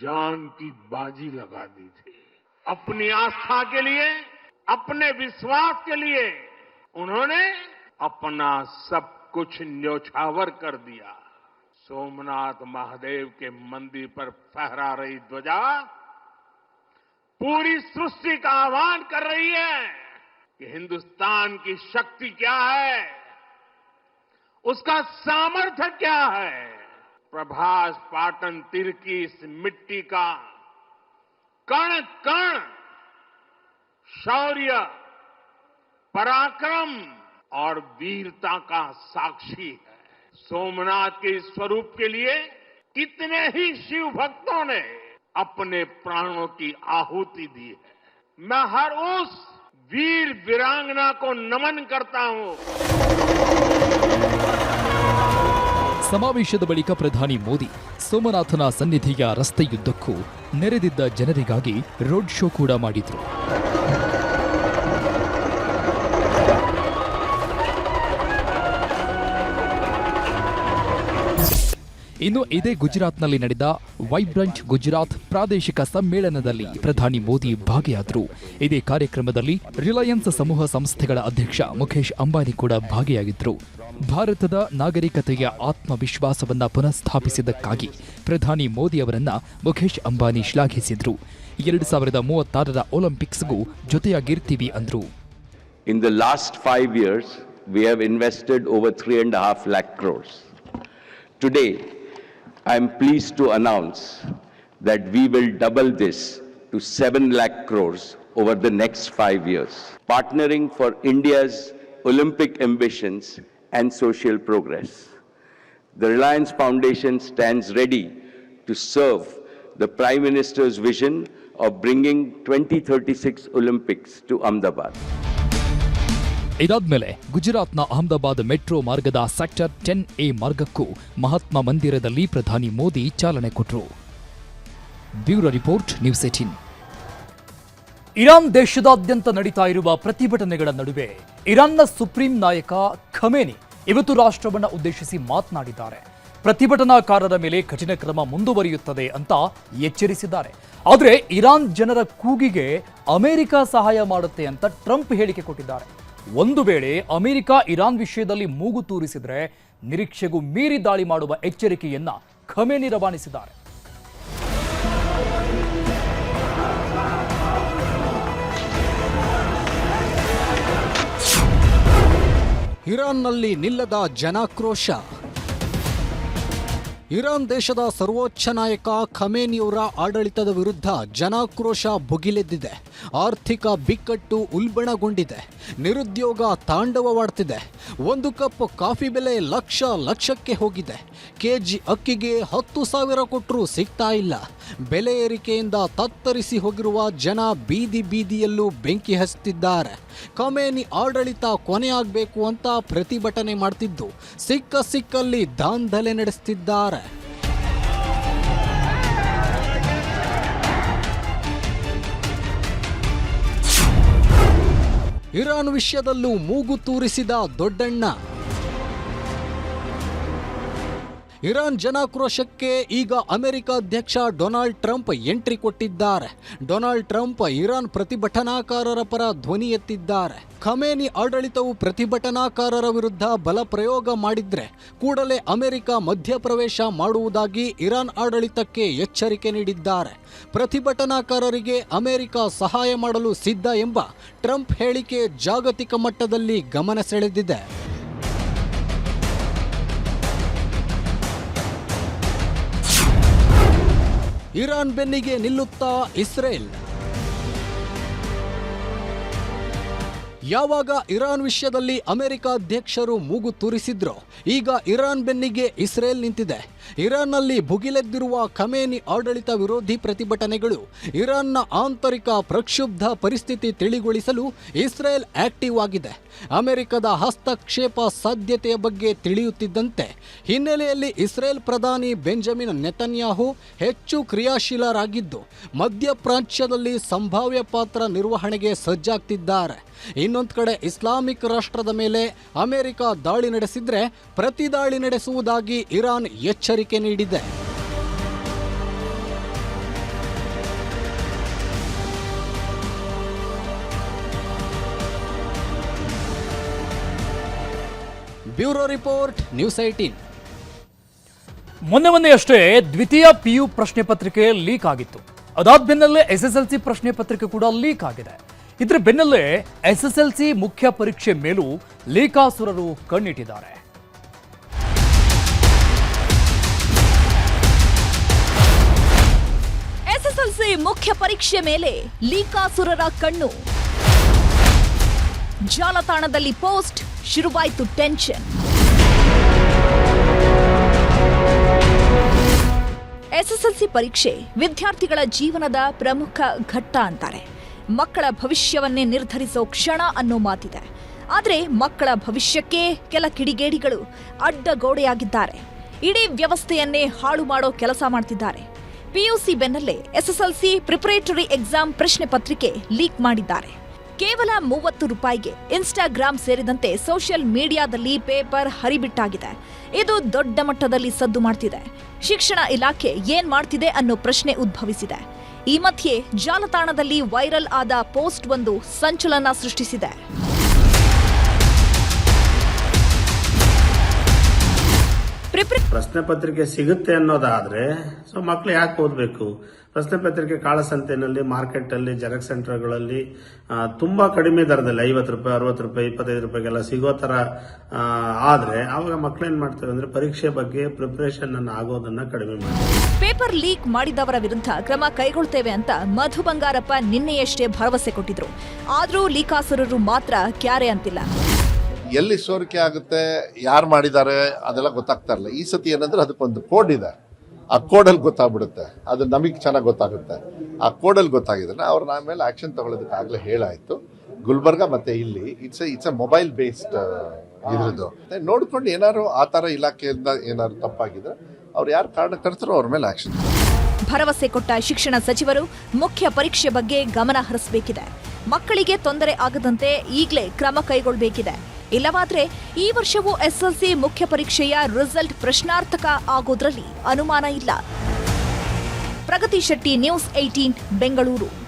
जान की बाजी लगा दी थी। अपनी आस्था के लिए, अपने विश्वास के लिए उन्होंने अपना सब कुछ न्योछावर कर दिया। सोमनाथ महादेव के मंदिर पर फहरा रही ध्वजा पूरी सृष्टि का आह्वान कर रही है कि हिंदुस्तान की शक्ति क्या है, उसका सामर्थ्य क्या है। प्रभास पाटन तीर की इस मिट्टी का कण कण शौर्य, पराक्रम और वीरता का साक्षी है। सोमनाथ के स्वरूप के लिए कितने ही शिव भक्तों ने अपने प्राणों की आहुति दी है। मैं हर उस वीर वीरांगना को नमन करता हूँ। ಸಮಾವೇಶದ ಬಳಿಕ ಪ್ರಧಾನಿ ಮೋದಿ ಸೋಮನಾಥನ ಸನ್ನಿಧಿಯ ರಸ್ತೆಯುದ್ದಕ್ಕೂ ನೆರೆದಿದ್ದ ಜನರಿಗಾಗಿ ರೋಡ್ ಶೋ ಕೂಡ ಮಾಡಿದ್ರು. ಇನ್ನು ಇದೇ ಗುಜರಾತ್ನಲ್ಲಿ ನಡೆದ ವೈಬ್ರಂಟ್ ಗುಜರಾತ್ ಪ್ರಾದೇಶಿಕ ಸಮ್ಮೇಳನದಲ್ಲಿ ಪ್ರಧಾನಿ ಮೋದಿ ಭಾಗಿಯಾದರು. ಇದೇ ಕಾರ್ಯಕ್ರಮದಲ್ಲಿ ರಿಲಯನ್ಸ್ ಸಮೂಹ ಸಂಸ್ಥೆಗಳ ಅಧ್ಯಕ್ಷ ಮುಖೇಶ್ ಅಂಬಾನಿ ಕೂಡ ಭಾಗಿಯಾಗಿದ್ದರು ಭಾರತದ ನಾಗರಿಕತೆಯ ಆತ್ಮವಿಶ್ವಾಸವನ್ನು ಪುನಃಸ್ಥಾಪಿಸಿದ್ದಕ್ಕಾಗಿ ಪ್ರಧಾನಿ ಮೋದಿ ಅವರನ್ನ ಮುಖೇಶ್ ಅಂಬಾನಿ ಶ್ಲಾಘಿಸಿದ್ರು. ಎರಡು ಸಾವಿರದ ಮೂವತ್ತಾರರ ಒಲಿಂಪಿಕ್ಸ್ಗೂ ಜೊತೆಯಾಗಿರ್ತೀವಿ ಅಂದ್ರು. In the last five years we have invested over three and half lakh crores today I am pleased to announce that we will double this to seven lakh crores over the next five years, partnering for India's Olympic ambitions and social progress. The Reliance Foundation stands ready to serve the Prime Minister's vision of bringing 2036 Olympics to Ahmedabad. ಇದಾದ್ಮೇಲೆ ಗುಜರಾತ್ನ Ahmedabad metro ಮಾರ್ಗದ sector ten A ಮಾರ್ಗಕ್ಕೂ ಮಹಾತ್ಮ ಮಂದಿರದಲ್ಲಿ ಪ್ರಧಾನಿ ಮೋದಿ ಚಾಲನೆ ಕೊಟ್ಟರು bureau report news eighteen Iran ದೇಶದಾದ್ಯಂತ ನಡೀತಾ ಇರುವ ಪ್ರತಿಭಟನೆಗಳ ನಡುವೆ ಇರಾನ್ನ ಸುಪ್ರೀಂ ನಾಯಕ ಖಮೇನಿ ಇವತ್ತು ರಾಷ್ಟ್ರವನ್ನ ಉದ್ದೇಶಿಸಿ ಮಾತನಾಡಿದ್ದಾರೆ. ಪ್ರತಿಭಟನಾಕಾರರ ಮೇಲೆ ಕಠಿಣ ಕ್ರಮ ಮುಂದುವರಿಯುತ್ತದೆ ಅಂತ ಎಚ್ಚರಿಸಿದ್ದಾರೆ. ಆದರೆ ಇರಾನ್ ಜನರ ಕೂಗಿಗೆ ಅಮೆರಿಕ ಸಹಾಯ ಮಾಡುತ್ತೆ ಅಂತ ಟ್ರಂಪ್ ಹೇಳಿಕೆ ಕೊಟ್ಟಿದ್ದಾರೆ. ಒಂದು ವೇಳೆ ಅಮೆರಿಕ ಇರಾನ್ ವಿಷಯದಲ್ಲಿ ಮೂಗು ತೂರಿಸಿದ್ರೆ ನಿರೀಕ್ಷೆಗೂ ಮೀರಿ ದಾಳಿ ಮಾಡುವ ಎಚ್ಚರಿಕೆಯನ್ನ ಖಮೇನಿ ರವಾನಿಸಿದ್ದಾರೆ. ಇರಾನ್ನಲ್ಲಿ ನಿಲ್ಲದ ಜನಾಕ್ರೋಶ. ಇರಾನ್ ದೇಶದ ಸರ್ವೋಚ್ಚ ನಾಯಕ ಖಮೇನಿಯವರ ಆಡಳಿತದ ವಿರುದ್ಧ ಜನಾಕ್ರೋಶ ಭುಗಿಲೆದ್ದಿದೆ. ಆರ್ಥಿಕ ಬಿಕ್ಕಟ್ಟು ಉಲ್ಬಣಗೊಂಡಿದೆ. ನಿರುದ್ಯೋಗ ತಾಂಡವವಾಡ್ತಿದೆ. ಒಂದು ಕಪ್ ಕಾಫಿ ಬೆಲೆ ಲಕ್ಷ ಲಕ್ಷಕ್ಕೆ ಹೋಗಿದೆ. ಕೆಜಿ ಅಕ್ಕಿಗೆ ಹತ್ತು ಸಾವಿರ ಕೊಟ್ಟರೂ ಸಿಗ್ತಾ ಇಲ್ಲ. ಬೆಲೆ ಏರಿಕೆಯಿಂದ ತತ್ತರಿಸಿ ಹೋಗಿರುವ ಜನ ಬೀದಿ ಬೀದಿಯಲ್ಲೂ ಬೆಂಕಿ ಹಚ್ಚುತ್ತಿದ್ದಾರೆ ಕಮೇನಿ ಆಡಳಿತ ಕೊನೆಯಾಗಬೇಕು ಅಂತ ಪ್ರತಿಭಟನೆ ಮಾಡ್ತಿದ್ದು. ಸಿಕ್ಕ ಸಿಕ್ಕಲ್ಲಿ ದಾಂಧಲೆ ನಡೆಸ್ತಿದ್ದಾರೆ. ಇರಾನ್ ವಿಷಯದಲ್ಲೂ ಮೂಗು ತೂರಿಸಿದ ದೊಡ್ಡಣ್ಣ. ಇರಾನ್ ಜನಾಕ್ರೋಶಕ್ಕೆ ಈಗ ಅಮೆರಿಕ ಅಧ್ಯಕ್ಷ ಡೊನಾಲ್ಡ್ ಟ್ರಂಪ್ ಎಂಟ್ರಿ ಕೊಟ್ಟಿದ್ದಾರೆ. ಡೊನಾಲ್ಡ್ ಟ್ರಂಪ್ ಇರಾನ್ ಪ್ರತಿಭಟನಾಕಾರರ ಪರ ಧ್ವನಿ ಎತ್ತಿದ್ದಾರೆ. ಖಮೇನಿ ಆಡಳಿತವು ಪ್ರತಿಭಟನಾಕಾರರ ವಿರುದ್ಧ ಬಲ ಪ್ರಯೋಗ ಮಾಡಿದ್ರೆ ಕೂಡಲೇ ಅಮೆರಿಕ ಮಧ್ಯಪ್ರವೇಶ ಮಾಡುವುದಾಗಿ ಇರಾನ್ ಆಡಳಿತಕ್ಕೆ ಎಚ್ಚರಿಕೆ ನೀಡಿದ್ದಾರೆ. ಪ್ರತಿಭಟನಾಕಾರರಿಗೆ ಅಮೆರಿಕ ಸಹಾಯ ಮಾಡಲು ಸಿದ್ಧ ಎಂಬ ಟ್ರಂಪ್ ಹೇಳಿಕೆ ಜಾಗತಿಕ ಮಟ್ಟದಲ್ಲಿ ಗಮನ ಸೆಳೆದಿದೆ. ಇರಾನ್ ಬೆನ್ನಿಗೆ ನಿಲ್ಲುತ್ತಾ ಇಸ್ರೇಲ್. ಯಾವಾಗ ಇರಾನ್ ವಿಷಯದಲ್ಲಿ ಅಮೆರಿಕ ಅಧ್ಯಕ್ಷರು ಮೂಗು ತೂರಿಸಿದ್ರೋ, ಈಗ ಇರಾನ್ ಬೆನ್ನಿಗೆ ಇಸ್ರೇಲ್ ನಿಂತಿದೆ. ಇರಾನ್ನಲ್ಲಿ ಭುಗಿಲೆದ್ದಿರುವ ಖಮೇನಿ ಆಡಳಿತ ವಿರೋಧಿ ಪ್ರತಿಭಟನೆಗಳು, ಇರಾನ್ನ ಆಂತರಿಕ ಪ್ರಕ್ಷುಬ್ಧ ಪರಿಸ್ಥಿತಿ ತಿಳಿಗೊಳಿಸಲು ಇಸ್ರೇಲ್ ಆಕ್ಟಿವ್ ಆಗಿದೆ. ಅಮೆರಿಕದ ಹಸ್ತಕ್ಷೇಪ ಸಾಧ್ಯತೆಯ ಬಗ್ಗೆ ತಿಳಿಯುತ್ತಿದ್ದಂತೆ, ಹಿನ್ನೆಲೆಯಲ್ಲಿ ಇಸ್ರೇಲ್ ಪ್ರಧಾನಿ ಬೆಂಜಮಿನ್ ನೆತನ್ಯಾಹು ಹೆಚ್ಚು ಕ್ರಿಯಾಶೀಲರಾಗಿದ್ದು ಮಧ್ಯಪ್ರಾಚ್ಯದಲ್ಲಿ ಸಂಭಾವ್ಯ ಪಾತ್ರ ನಿರ್ವಹಣೆಗೆ ಸಜ್ಜಾಗ್ತಿದ್ದಾರೆ. ಇನ್ನೊಂದು ಕಡೆ ಇಸ್ಲಾಮಿಕ್ ರಾಷ್ಟ್ರದ ಮೇಲೆ ಅಮೆರಿಕ ದಾಳಿ ನಡೆಸಿದ್ರೆ ಪ್ರತಿ ದಾಳಿ ನಡೆಸುವುದಾಗಿ ಇರಾನ್ ಎಚ್ಚರಿಕೆ ನೀಡಿದೆ. ಬ್ಯೂರೋ ರಿಪೋರ್ಟ್, ನ್ಯೂಸ್ ಏಟೀನ್ ಮೊನ್ನೆ ಮೊನ್ನೆಯಷ್ಟೇ ದ್ವಿತೀಯ ಪಿಯು ಪ್ರಶ್ನೆ ಪತ್ರಿಕೆ ಲೀಕ್ ಆಗಿತ್ತು. ಅದಾದ ಬೆನ್ನಲ್ಲೇ ಎಸ್ ಪ್ರಶ್ನೆ ಪತ್ರಿಕೆ ಕೂಡ ಲೀಕ್ ಆಗಿದೆ. ಇದ್ರ ಬೆನ್ನಲ್ಲೇ ಎಸ್ ಎಸ್ ಎಲ್ ಸಿ ಮುಖ್ಯ ಪರೀಕ್ಷೆ ಮೇಲೂ ಲೀಕಾಸುರರು ಕಣ್ಣಿಟ್ಟಿದ್ದಾರೆ. ಎಸ್ಎಸ್ಎಲ್ಸಿ ಮುಖ್ಯ ಪರೀಕ್ಷೆ ಮೇಲೆ ಲೀಕಾಸುರರ ಕಣ್ಣು. ಜಾಲತಾಣದಲ್ಲಿ ಪೋಸ್ಟ್, ಶುರುವಾಯಿತು ಟೆನ್ಷನ್. ಎಸ್ಎಸ್ಎಲ್ಸಿ ಪರೀಕ್ಷೆ ವಿದ್ಯಾರ್ಥಿಗಳ ಜೀವನದ ಪ್ರಮುಖ ಘಟ್ಟ ಅಂತಾರೆ. ಮಕ್ಕಳ ಭವಿಷ್ಯವನ್ನೇ ನಿರ್ಧರಿಸೋ ಕ್ಷಣ ಅನ್ನೋ ಮಾತಿದೆ. ಆದರೆ ಮಕ್ಕಳ ಭವಿಷ್ಯಕ್ಕೆ ಕೆಲ ಕಿಡಿಗೇಡಿಗಳು ಅಡ್ಡಗೋಡೆಯಾಗಿದ್ದಾರೆ ಇಡೀ ವ್ಯವಸ್ಥೆಯನ್ನೇ ಹಾಳು ಮಾಡೋ ಕೆಲಸ ಮಾಡ್ತಿದ್ದಾರೆ. ಪಿಯುಸಿ ಬೆನ್ನಲ್ಲೇ ಎಸ್ಎಸ್ಎಲ್ಸಿ ಪ್ರಿಪರೇಟರಿ ಎಕ್ಸಾಮ್ ಪ್ರಶ್ನೆ ಪತ್ರಿಕೆ ಲೀಕ್ ಮಾಡಿದ್ದಾರೆ. ಕೇವಲ ಮೂವತ್ತು ರೂಪಾಯಿಗೆ ಇನ್ಸ್ಟಾಗ್ರಾಮ್ ಸೇರಿದಂತೆ ಸೋಷಿಯಲ್ ಮೀಡಿಯಾದಲ್ಲಿ ಪೇಪರ್ ಹರಿಬಿಟ್ಟಾಗಿದೆ. ಇದು ದೊಡ್ಡ ಮಟ್ಟದಲ್ಲಿ ಸದ್ದು ಮಾಡ್ತಿದೆ. ಶಿಕ್ಷಣ ಇಲಾಖೆ ಏನ್ ಮಾಡ್ತಿದೆ ಅನ್ನೋ ಪ್ರಶ್ನೆ ಉದ್ಭವಿಸಿದೆ. ಈ ಮಧ್ಯೆ ಜಾಲತಾಣದಲ್ಲಿ ವೈರಲ್ ಆದ ಪೋಸ್ಟ್ ಒಂದು ಸಂಚಲನ ಸೃಷ್ಟಿಸಿದೆ. ಪ್ರಶ್ನೆ ಪತ್ರಿಕೆ ಸಿಗುತ್ತೆ ಅನ್ನೋದಾದ್ರೆ, ಸೊ ಮಕ್ಳು ಯಾಕೆ ಓದಬೇಕು? ಪ್ರಶ್ನೆ ಪತ್ರಿಕೆ ಕಾಳಸಂತೆನಲ್ಲಿ ಮಾರ್ಕೆಟ್ ಅಲ್ಲಿ ಜೆರಾಕ್ಸ್ ಸೆಂಟರ್ಗಳಲ್ಲಿ ತುಂಬ ತುಂಬಾ ಕಡಿಮೆ ದರದಲ್ಲಿ ಐವತ್ತು ರೂಪಾಯಿ ಅರವತ್ತು ರೂಪಾಯಿ ಇಪ್ಪತ್ತೈದು ರೂಪಾಯಿಗೆಲ್ಲ ಸಿಗೋ ತರ ಆದರೆ ಆವಾಗ ಮಕ್ಳು ಏನ್ ಮಾಡ್ತೇವೆ ಅಂದ್ರೆ ಪರೀಕ್ಷೆ ಬಗ್ಗೆ ಪ್ರಿಪರೇಷನ್ ಅನ್ನ ಆಗೋದನ್ನ ಕಡಿಮೆ ಮಾಡ್ತಾರೆ ಪೇಪರ್ ಲೀಕ್ ಮಾಡಿದವರ ವಿರುದ್ಧ ಕ್ರಮ ಕೈಗೊಳ್ತೇವೆ ಅಂತ ಮಧು ಬಂಗಾರಪ್ಪ ನಿನ್ನೆಯಷ್ಟೇ ಭರವಸೆ ಕೊಟ್ಟಿದ್ರು. ಆದರೂ ಲೀಕಾಸುರರು ಮಾತ್ರ ಕ್ಯಾರೆ ಅಂತಿಲ್ಲ. ಎಲ್ಲಿ ಸೋರಿಕೆ ಆಗುತ್ತೆ ಯಾರು ಮಾಡಿದ್ದಾರೆ ಅದೆಲ್ಲ ಗೊತ್ತಾಗ್ತಾ ಇರಲಿಲ್ಲ. ಈ ಸತಿ ಏನಂದ್ರೆ ಅದಕ್ಕೊಂದು ಕೋಡ್ ಇದೆ. ಆ ಕೋಡಲ್ಲಿ ಗೊತ್ತಾಗ್ಬಿಡುತ್ತೆ. ಅದು ನಮಗೆ ಚೆನ್ನಾಗಿ ಗೊತ್ತಾಗುತ್ತೆ. ಆ ಕೋಡಲ್ಲಿ ಗೊತ್ತಾಗಿದ್ರೆ ಅವ್ರನ್ನ ಆಮೇಲೆ ಆ್ಯಕ್ಷನ್ ತಗೊಳ್ಳೋದಕ್ಕೆ ಆಗಲೇ ಹೇಳಾಯಿತು. ಗುಲ್ಬರ್ಗ ಮತ್ತು ಇಲ್ಲಿ it's it's a mobile based ಇದ್ರದ್ದು. ನೋಡಿಕೊಂಡು ಏನಾದ್ರು ಆ ಥರ ಇಲಾಖೆಯಿಂದ ಏನಾದ್ರು ತಪ್ಪಾಗಿದ್ರೆ ಅವ್ರು ಯಾರು ಕಾರಣ ತರ್ತಾರೋ ಅವ್ರ ಮೇಲೆ ಆಕ್ಷನ್ ಭರವಸೆ ಕೊಟ್ಟ ಶಿಕ್ಷಣ ಸಚಿವರು ಮುಖ್ಯ ಪರೀಕ್ಷೆ ಬಗ್ಗೆ ಗಮನ ಹರಿಸಬೇಕಿದೆ. ಮಕ್ಕಳಿಗೆ ತೊಂದರೆ ಆಗದಂತೆ ಈಗಲೇ ಕ್ರಮ ಕೈಗೊಳ್ಳಬೇಕಿದೆ ಇಲ್ಲವಾದ್ರೆ ಈ ವರ್ಷವೂ ಎಸ್ಎಲ್ಸಿ ಮುಖ್ಯ ಪರೀಕ್ಷೆಯ ರಿಸಲ್ಟ್ ಪ್ರಶ್ನಾರ್ಥಕ ಆಗೋದ್ರಲ್ಲಿ ಅನುಮಾನ ಇಲ್ಲ. Pragati Shetty news eighteen Bengaluru.